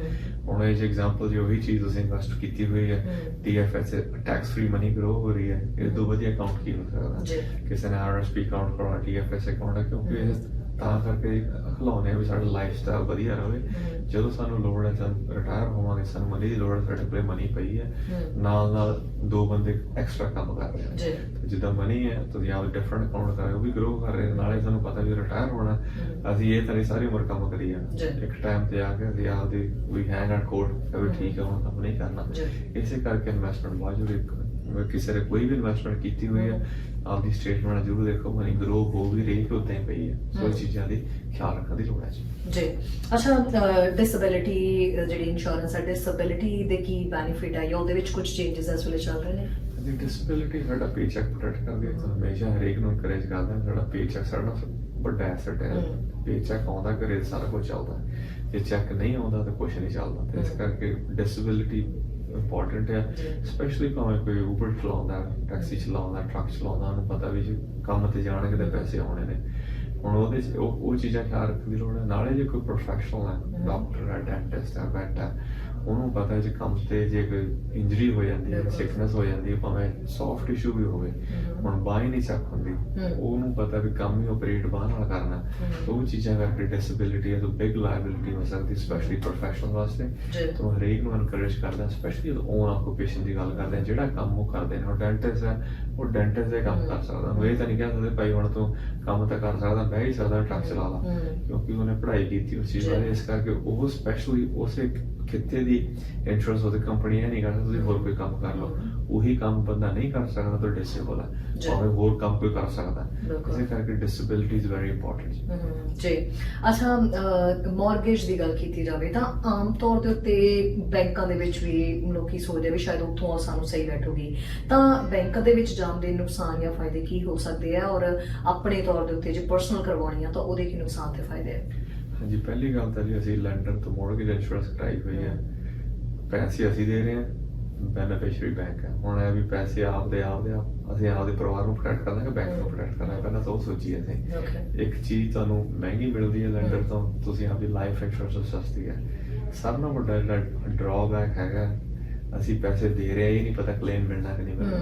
ਹੁਣ ਇਹ ਐਗਜ਼ਾਮਪਲ ਜੋ ਉਹੀ ਚੀਜ਼ ਤੁਸੀਂ ਇਨਵੈਸਟ ਕੀਤੀ ਹੋਈ ਹੈ। TFS tax free money grow ਹੋ ਰਹੀ ਹੈ ਇਹ ਤੋਂ ਵਧੀਆ ਅਕਾਊਂਟ ਕੀ ਹੋ ਸਕਦਾ? ਜੀ। ਕਿਸੇ ਨੇ RSP ਅਕਾਊਂਟ ਕਰਾਉਣਾ TFS ਅਕਾਊਂਟ ਹੈ ਕਿਉਂਕਿ ਇਹ ਤਾਂ ਕਰਕੇ ਖਲਾਉਣੇ ਵੀ ਸਾਡਾ ਲਾਈਫ ਸਟਾਈਲ ਵਧੀਆ ਰਹੇ। ਜਦੋਂ ਸਾਨੂੰ ਲੋੜ ਹੈ ਜਦ ਰਿਟਾਇਰ ਹੋਵਾਂਗੇ ਸਾਨੂੰ ਮਨੀ ਦੀ ਲੋੜ ਹੈ ਸਾਡੇ ਕੋਲੇ ਮਨੀ ਪਈ ਹੈ। ਨਾਲ ਨਾਲ ਦੋ ਬੰਦੇ ਐਕਸਟਰਾ ਕੰਮ ਕਰ ਰਹੇ। ਨੇ ਜਿੱਦਾਂ ਮਨੀ ਹੈ ਤੁਸੀਂ ਆਪ ਡਿਫਰੈਂਟ ਅਕਾਊਂਟ ਕਰ ਰਹੇ ਹੋ ਉਹ ਵੀ ਗਰੋ ਕਰ ਰਹੇ। ਨਾਲੇ ਸਾਨੂੰ ਪਤਾ ਵੀ ਰਿਟਾਇਰ ਹੋਣਾ। ਅਸੀਂ ਇਹ ਤਾਂ ਨਹੀਂ ਸਾਰੀ ਉਮਰ ਕੰਮ ਕਰੀ। ਜਾਣਾ ਇੱਕ ਟਾਈਮ ਤੇ ਆ ਕੇ ਅਸੀਂ ਆਪਦੀ ਵੀ ਹੈਂਗ ਆਊਟ ਕੋਡ ਵੀ ਠੀਕ ਹੈ ਹੁਣ ਕੰਮ ਨਹੀਂ ਕਰਨਾ। ਇਸੇ ਕਰਕੇ ਇਨਵੈਸਟਮੈਂਟ ਬਹੁਤ ਜ਼ਰੂਰੀ ਹੈ। ਕਿਸੇ ਨੇ ਕੋਈ ਵੀ ਇਨਵੈਸਟਮੈਂਟ ਕੀਤੀ ਹੋਈ ਹੈ ਆਪਦੀ ਸਟੇਟਮੈਂਟ ਜ਼ਰੂਰ ਦੇਖੋ ਮਨੀ ਗਰੋ ਹੋ ਵੀ ਰਹੀ ਕਿ ਉਦਾਂ ਹੀ ਪਈ ਹੈ ਸੋ ਇਹ। ਚੀਜ਼ਾਂ ਦੀ ਖਿਆਲ ਰੱਖਣ ਦੀ ਲੋੜ ਹੈ ਜੀ ਜੀ ਅੱਛਾ ਡਿਸੇਬਿਲਿਟੀ ਜਿਹੜੀ ਇੰਸ਼ੋਰੈਂਸ ਹੈ ਡਿਸੇਬਿਲਿਟੀ ਦੇ ਕੀ ਬੈਨੀਫਿਟ ਹੈ ਜਾਂ ਉਹਦੇ ਵਿੱਚ ਕੁਝ ਚੇਂਜਸ ਇਸ ਵੇਲੇ ਚੱਲ ਰਹੇ ਨੇ ਦੀ ਡਿਸੇਬਿਲਿਟੀ ਸਾਡਾ ਪੇਚੈਕ ਪ੍ਰੋਟੈਕਟ ਕਰਦੀ ਹੈ ਹਮੇਸ਼ਾ ਹਰੇਕ ਨੂੰ encourage ਕਰਦਾ ਸਾਡਾ ਪੇਚੈਕ ਸਾਡਾ ਵੱਡਾ ਐਸੈਟ ਹੈ। ਪੇਚੈਕ ਆਉਂਦਾ ਤਾਂ ਸਾਰਾ ਕੁਝ ਚੱਲਦਾ। ਜੇ ਚੈੱਕ ਨਹੀਂ ਆਉਂਦਾ ਤਾਂ ਕੁਝ ਨਹੀਂ ਚੱਲਦਾ ਇਸ। ਕਰਕੇ ਡਿਸੇਬਿਲਿਟੀ ਇੰਪੋਰਟੈਂਟ ਹੈ। ਸਪੈਸ਼ਲੀ ਭਾਵੇਂ ਕੋਈ ਉਬਰ ਚਲਾਉਂਦਾ ਟੈਕਸੀ ਚਲਾਉਂਦਾ ਟਰੱਕ ਚਲਾਉਂਦਾ ਉਹਨੂੰ ਪਤਾ ਵੀ ਜੇ ਕੰਮ ਤੇ ਜਾਣਗੇ ਤਾਂ ਪੈਸੇ ਆਉਣੇ ਨੇ। ਹੁਣ ਉਹਦੇ 'ਚ ਉਹ ਉਹ ਚੀਜ਼ਾਂ ਖਿਆਲ ਰੱਖਣ ਦੀ ਲੋੜ ਹੈ। ਨਾਲੇ ਜੇ ਕੋਈ ਪ੍ਰੋਫੈਸ਼ਨਲ ਹੈ ਡਾਕਟਰ ਹੈ ਡੈਂਟਿਸਟ ਹੈ ਵੈਟ ਹੈ ਉਹਨੂੰ ਪਤਾ ਹੈ ਜੇ ਕੰਮ ਤੇ ਜੇ ਕੋਈ ਇੰਜਰੀ ਹੋ ਜਾਂਦੀ ਹੈ। ਸਿਕਨੈਸ ਹੋ ਜਾਂਦੀ ਹੈ ਭਾਵੇਂ ਸੌਫਟ ਟਿਸ਼ੂ ਵੀ ਹੋਵੇ ਹੁਣ ਬਾਹ ਨਹੀਂ ਚੱਕ ਹੁੰਦੀ ਉਹਨੂੰ ਪਤਾ ਵੀ ਕੰਮ ਹੀ ਆਪਰੇਟ ਬਾਹ ਨਾਲ ਕਰਨਾ। ਉਹ ਚੀਜ਼ਾਂ ਕਰਕੇ ਡਿਸੇਬਿਲਿਟੀ ਹੈ ਤਾਂ ਬਿਗ ਲਾਇਬਿਲਿਟੀ ਹੋ ਸਕਦੀ ਸਪੈਸ਼ਲੀ ਪ੍ਰੋਫੈਸ਼ਨਲ ਵਾਸਤੇ। ਤੋਂ ਹਰੇਕ ਨੂੰ ਐਨਕਰੇਜ ਕਰਦਾ ਸਪੈਸ਼ਲੀ ਓਨ ਆਕੂਪੇਸ਼ਨ ਦੀ ਗੱਲ ਕਰਦੇ ਜਿਹੜਾ ਕੰਮ ਉਹ ਕਰਦੇ ਨੇ ਡੈਂਟਿਸਟ ਹੈ ਉਹ ਡੈਂਟਿਸਟ ਦੇ ਕੰਮ ਕਰ ਸਕਦਾ ਉਹ ਇਹ ਤਾਂ ਨਹੀਂ ਕਹਿ ਸਕਦੇ ਭਾਈ ਹੁਣ ਤੂੰ ਕੰਮ ਤਾਂ ਕਰ ਸਕਦਾ ਬਹਿ ਹੀ ਸਕਦਾ ਟਰੱਕ ਚਲਾ ਲਾ। ਕਿਉਂਕਿ ਉਹਨੇ ਪੜ੍ਹਾਈ ਕੀਤੀ ਉਸ ਚੀਜ਼। ਬਾਰੇ ਇਸ ਕਰਕੇ ਉਹ ਸਪੈਸ਼ਲੀ ਉਸੇ ਖਿੱਤੇ ਦੀ ਇੰਸ਼ੋਰੈਂਸ ਉਹਦੀ ਕੰਪਨੀ ਇਹ ਨਹੀਂ ਕਰਦਾ ਤੁਸੀਂ ਹੋਰ ਕੋਈ ਕੰਮ ਕਰ ਲਓ ਉਹੀ ਕੰਮ ਬੰਦਾ ਨਹੀਂ ਕਰ ਸਕਦਾ ਤਾਂ ਡਿਸੇਬਲ ਹੈ। ਭਾਵੇਂ ਹੋਰ ਕੰਮ ਕੋਈ ਕਰ ਸਕਦਾ। ਇਸੇ ਕਰਕੇ ਡਿਸੇਬਿਲਿਟੀ ਇਜ਼ ਵੈਰੀ ਇੰਪੋਰਟੈਂਟ ਜੀ। ਅੱਛਾ ਮਾਰਗੇਜ ਦੀ ਗੱਲ ਕੀਤੀ ਜਾਵੇ ਤਾਂ ਆਮ ਤੌਰ ਦੇ ਉੱਤੇ ਬੈਂਕਾਂ ਦੇ ਵਿੱਚ ਵੀ ਲੋਕੀ ਸੋਚਦੇ ਵੀ ਸ਼ਾਇਦ ਉੱਥੋਂ ਸਾਨੂੰ ਸਹੀ ਬੈਠੂਗੀ ਤਾਂ ਬੈਂਕ ਦੇ ਵਿੱਚ ਜਾਣ ਦੇ ਨੁਕਸਾਨ ਜਾਂ ਫਾਇਦੇ ਕੀ ਹੋ ਸਕਦੇ ਆ? ਔਰ ਆਪਣੇ ਤੌਰ ਦੇ ਉੱਤੇ ਜੇ ਪਰਸਨਲ ਕਰਵਾਉਣੀ ਆ ਤਾਂ ਉਹਦੇ ਕੀ ਨੁਕਸਾਨ ਤੇ ਫਾਇਦੇ ਆ? ਹਾਂਜੀ ਪਹਿਲੀ ਗੱਲ ਤਾਂ ਜੀ ਅਸੀਂ ਲੈਂਡਰ ਤੋਂ ਮੋਰਗੇਜ ਇੰਸ਼ੋਰੈਂਸ ਕਰਾਈ ਹੋਈ ਹੈ ਪੈਸੇ ਅਸੀਂ ਦੇ ਰਹੇ ਹਾਂ ਬੈਨੀਫੀਸ਼ੀਅਰੀ ਬੈਂਕ ਹੈ। ਹੁਣ ਇਹ ਵੀ ਪੈਸੇ ਆਪਦੇ ਆਪਦੇ ਆਪ ਅਸੀਂ ਆਪਦੇ ਪਰਿਵਾਰ ਨੂੰ ਪ੍ਰੋਟੈਕਟ ਕਰਨਾ ਕਿ ਬੈਂਕ ਨੂੰ ਪ੍ਰੋਟੈਕਟ ਕਰਨਾ ਪਹਿਲਾਂ ਤਾਂ ਉਹ ਸੋਚੀਏ ਅਸੀਂ। ਇੱਕ ਚੀਜ਼ ਤੁਹਾਨੂੰ ਮਹਿੰਗੀ ਮਿਲਦੀ ਹੈ ਲੈਂਡਰ ਤੋਂ ਤੁਸੀਂ ਆਪਦੀ ਲਾਈਫ ਇੰਸ਼ੋਰੈਂਸ ਸਸਤੀ ਹੈ। ਸਭ ਨਾਲੋਂ ਵੱਡਾ ਜਿਹੜਾ ਡਰਾਬੈਕ ਹੈਗਾ ਅਸੀਂ ਪੈਸੇ ਦੇ ਰਹੇ ਹਾਂ ਨਹੀਂ ਪਤਾ ਕਲੇਮ ਮਿਲਣਾ ਕਿ ਨਹੀਂ ਮਿਲਣਾ।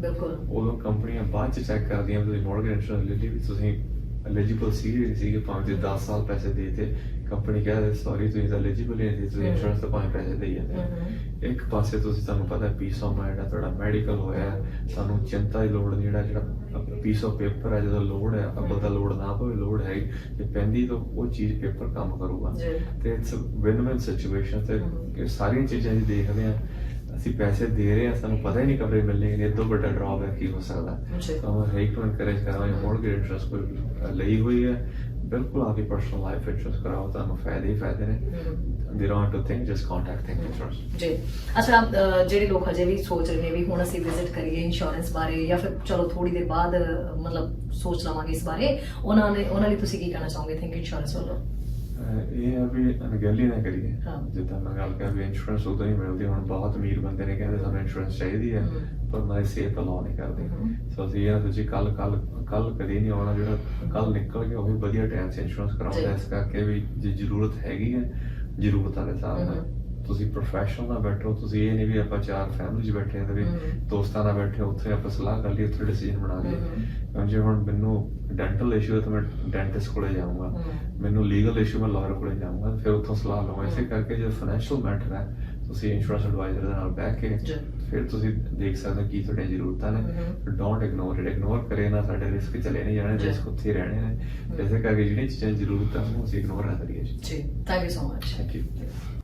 ਬਿਲਕੁਲ। ਉਦੋਂ ਕੰਪਨੀਆਂ ਬਾਅਦ ਚ ਚੈੱਕ ਕਰਦੀਆਂ ਤੁਸੀਂ ਮੋਰਗੇਜ ਇੰਸ਼ੋਰੈਂਸ ਲਈ ਤੁਸੀਂ ਐਲੀਜੀਬਲ ਸੀ ਸੀਗੇ ਭਾਵੇਂ ਤੁਸੀਂ 10 ਸਾਲ ਪੈਸੇ ਦੇ ਤੇ ਕੰਪਨੀ ਕਹਿੰਦੇ ਸੌਰੀ ਤੁਸੀਂ ਤਾਂ ਐਲੀਜੀਬਲ ਨਹੀਂ ਤੁਸੀਂ। ਇੰਸ਼ੋਰੈਂਸ ਤੋਂ ਭਾਵੇਂ ਪੈਸੇ ਦੇਈ ਜਾਂਦੇ ਇੱਕ ਪਾਸੇ ਤੁਸੀਂ ਤੁਹਾਨੂੰ ਪਤਾ ਪੀਸ ਆਫ ਮਾਈਂਡ ਹੈ ਤੁਹਾਡਾ ਮੈਡੀਕਲ ਹੋਇਆ ਸਾਨੂੰ ਚਿੰਤਾ ਦੀ ਲੋੜ ਨਹੀਂ ਜਿਹੜਾ ਜਿਹੜਾ ਪੀਸ ਆਫ ਪੇਪਰ ਹੈ ਜਦੋਂ ਲੋਡ ਹੈ। ਅੱਬਲ ਤਾਂ ਲੋਡ ਨਾ ਪਵੇ ਲੋਡ ਹੈ ਜੇ ਪੈਂਦੀ ਤਾਂ ਉਹ ਚੀਜ਼ ਪੇਪਰ ਕੰਮ ਕਰੂਗਾ। ਤੇ ਇਟਸ ਵਿਨ ਵਿਨ ਸਿਚੁਏਸ਼ਨ ਤੇ। ਇਹ ਸਾਰੀਆਂ ਚੀਜ਼ਾਂ ਜੀ ਦੇਖਦੇ ਆ ਅਸੀਂ ਪੈਸੇ ਦੇ ਰਹੇ ਆ ਸਾਨੂੰ ਪਤਾ ਹੀ ਨਹੀਂ ਕਬਰੇ ਮਿਲਣੇ ਨੇ ਇਦੋਂ ਵੱਡਾ ਡਰਾਪ ਹੈ ਕੀ ਹੋ ਸਕਦਾ। ਤਾਂ ਮੈਂ ਨੂੰ encourage ਕਰਾਂਗਾ ਮੋਰਗੇਜ ਇੰਸ਼ੋਰੈਂਸ ਕੋਈ ਲਈ ਹੋਈ ਹੈ ਬਿਲਕੁਲ ਆਪਦੀ ਪਰਸਨਲ ਲਾਈਫ ਇੰਸ਼ੋਰੈਂਸ ਕਰਾਓ ਤੁਹਾਨੂੰ ਫਾਇਦੇ ਹੀ ਫਾਇਦੇ ਨੇ। They don't to think just contact think ਜੀ। ਅਹ ਜਿਹੜੇ ਲੋਕ ਹਜੇ ਵੀ ਸੋਚ ਰਹੇ ਨੇ ਵੀ ਹੁਣ ਅਸੀਂ ਵਿਜ਼ਿਟ ਕਰੀਏ ਇੰਸ਼ੋਰੈਂਸ ਬਾਰੇ ਜਾਂ ਫਿਰ ਚਲੋ ਥੋੜੀ ਦੇਰ ਬਾਅਦ ਮਤਲਬ ਸੋਚ ਲਵਾਂਗੇ ਇਸ ਬਾਰੇ ਉਹਨਾਂ ਨੇ ਉਹਨਾਂ ਲਈ ਤੁਸੀਂ ਕੀ ਕਹਿਣਾ ਚਾਹੋਗੇ? ਥਿੰਕ ਇੰਸ਼ੋਰੈਂਸ ਵੱਲੋਂ। ਇਹ ਆ ਵੀ ਅਣਗਹਿਲੀ ਨਾ ਕਰੀਏ ਹਾਂ। ਜਿੱਦਾਂ ਮੈਂ ਗੱਲ ਕਰ ਵੀ ਇੰਸ਼ੋਰੈਂਸ ਉਦੋਂ ਹੀ ਮਿਲਦੀ ਹੁਣ ਬਹੁਤ ਅਮੀਰ ਬੰਦੇ ਨੇ ਕਹਿੰਦੇ ਸਾਨੂੰ ਇੰਸ਼ੋਰੈਂਸ ਚਾਹੀਦੀ ਹੈ। ਪਰ ਮੈਂ ਸੇਫ ਅਲਾਉ ਨਹੀਂ ਕਰਦੇ ਹਮ। ਸੋ ਅਸੀਂ ਇਹ ਤੁਸੀਂ ਕੱਲ ਕੱਲ ਕੱਲ ਕਦੇ ਨਹੀਂ ਆਉਣਾ ਜਿਹੜਾ ਕੱਲ ਨਿਕਲ ਗਿਆ ਉਹ ਵੀ ਵਧੀਆ ਟਾਈਮ ਸੇ ਇੰਸ਼ੋਰੈਂਸ ਕਰਾਉਂਦਾ ਜੀ। ਇਸ ਕਰਕੇ ਵੀ ਜੇ ਜ਼ਰੂਰਤ ਹੈਗੀ ਹੈ ਜ਼ਰੂਰਤ ਵਾਲੇ ਹਿਸਾਬ ਨਾਲ ਹਮ। ਤੁਸੀਂ ਪ੍ਰੋਫੈਸ਼ਨਲ ਨਾਲ ਬੈਠੋ ਤੁਸੀਂ ਇਹ ਨਹੀਂ ਵੀ ਆਪਾਂ ਚਾਰ ਫੈਮਿਲੀ 'ਚ ਬੈਠੇ ਹਾਂ ਤੇ ਵੀ। ਦੋਸਤਾਂ ਨਾਲ ਬੈਠੇ ਉੱਥੇ ਆਪਾਂ ਸਲਾਹ ਕਰ ਲਈ ਉੱਥੇ ਡਿਸੀਜਨ ਬਣਾ ਲਈਏ। ਜੇ ਹੁਣ ਮੈਨੂੰ ਡੈਂਟਲ ਇਸ਼ੂ ਹੈ ਤਾਂ ਮੈਂ ਡੈਂਟਿਸਟ ਕੋਲੇ ਜਾਊਂਗਾ। ਮੈਨੂੰ ਲੀਗਲ ਇਸ਼ੂ ਮੈਂ ਲਾਇਰ ਕੋਲੇ ਜਾਊਂਗਾ ਫਿਰ ਉੱਥੋਂ ਸਲਾਹ ਲਵਾਂਗਾ। ਇਸੇ ਕਰਕੇ ਜੇ ਫਾਈਨੈਂਸ਼ੀਅਲ ਮੈਟਰ ਹੈ ਤੁਸੀਂ ਇੰਸ਼ੋਰੈਂਸ ਐਡਵਾਈਜ਼ਰ ਦੇ ਨਾਲ ਬਹਿ ਕੇ। ਫਿਰ ਤੁਸੀਂ ਦੇਖ ਸਕਦੇ ਕੀ ਤੁਹਾਡੀਆਂ ਜ਼ਰੂਰਤਾਂ ਨੇ। ਡੋਂਟ ਇਗਨੋਰ ਇਟ ਇਗਨੋਰ ਕਰੇ ਨਾ ਸਾਡੇ ਰਿਸਕ ਚਲੇ ਨਹੀਂ ਜਾਣੇ। ਰਿਸਕ ਉੱਥੇ ਰਹਿਣੇ ਨੇ। ਇਸੇ ਕਰਕੇ ਜਿਹੜੀਆਂ ਚੀਜ਼ਾਂ ਜ਼ਰੂਰਤ ਉਹ ਅਸੀਂ ਇਗਨੋਰ ਨਾ ਕਰੀਏ। ਜੀ। Thank you so much thank you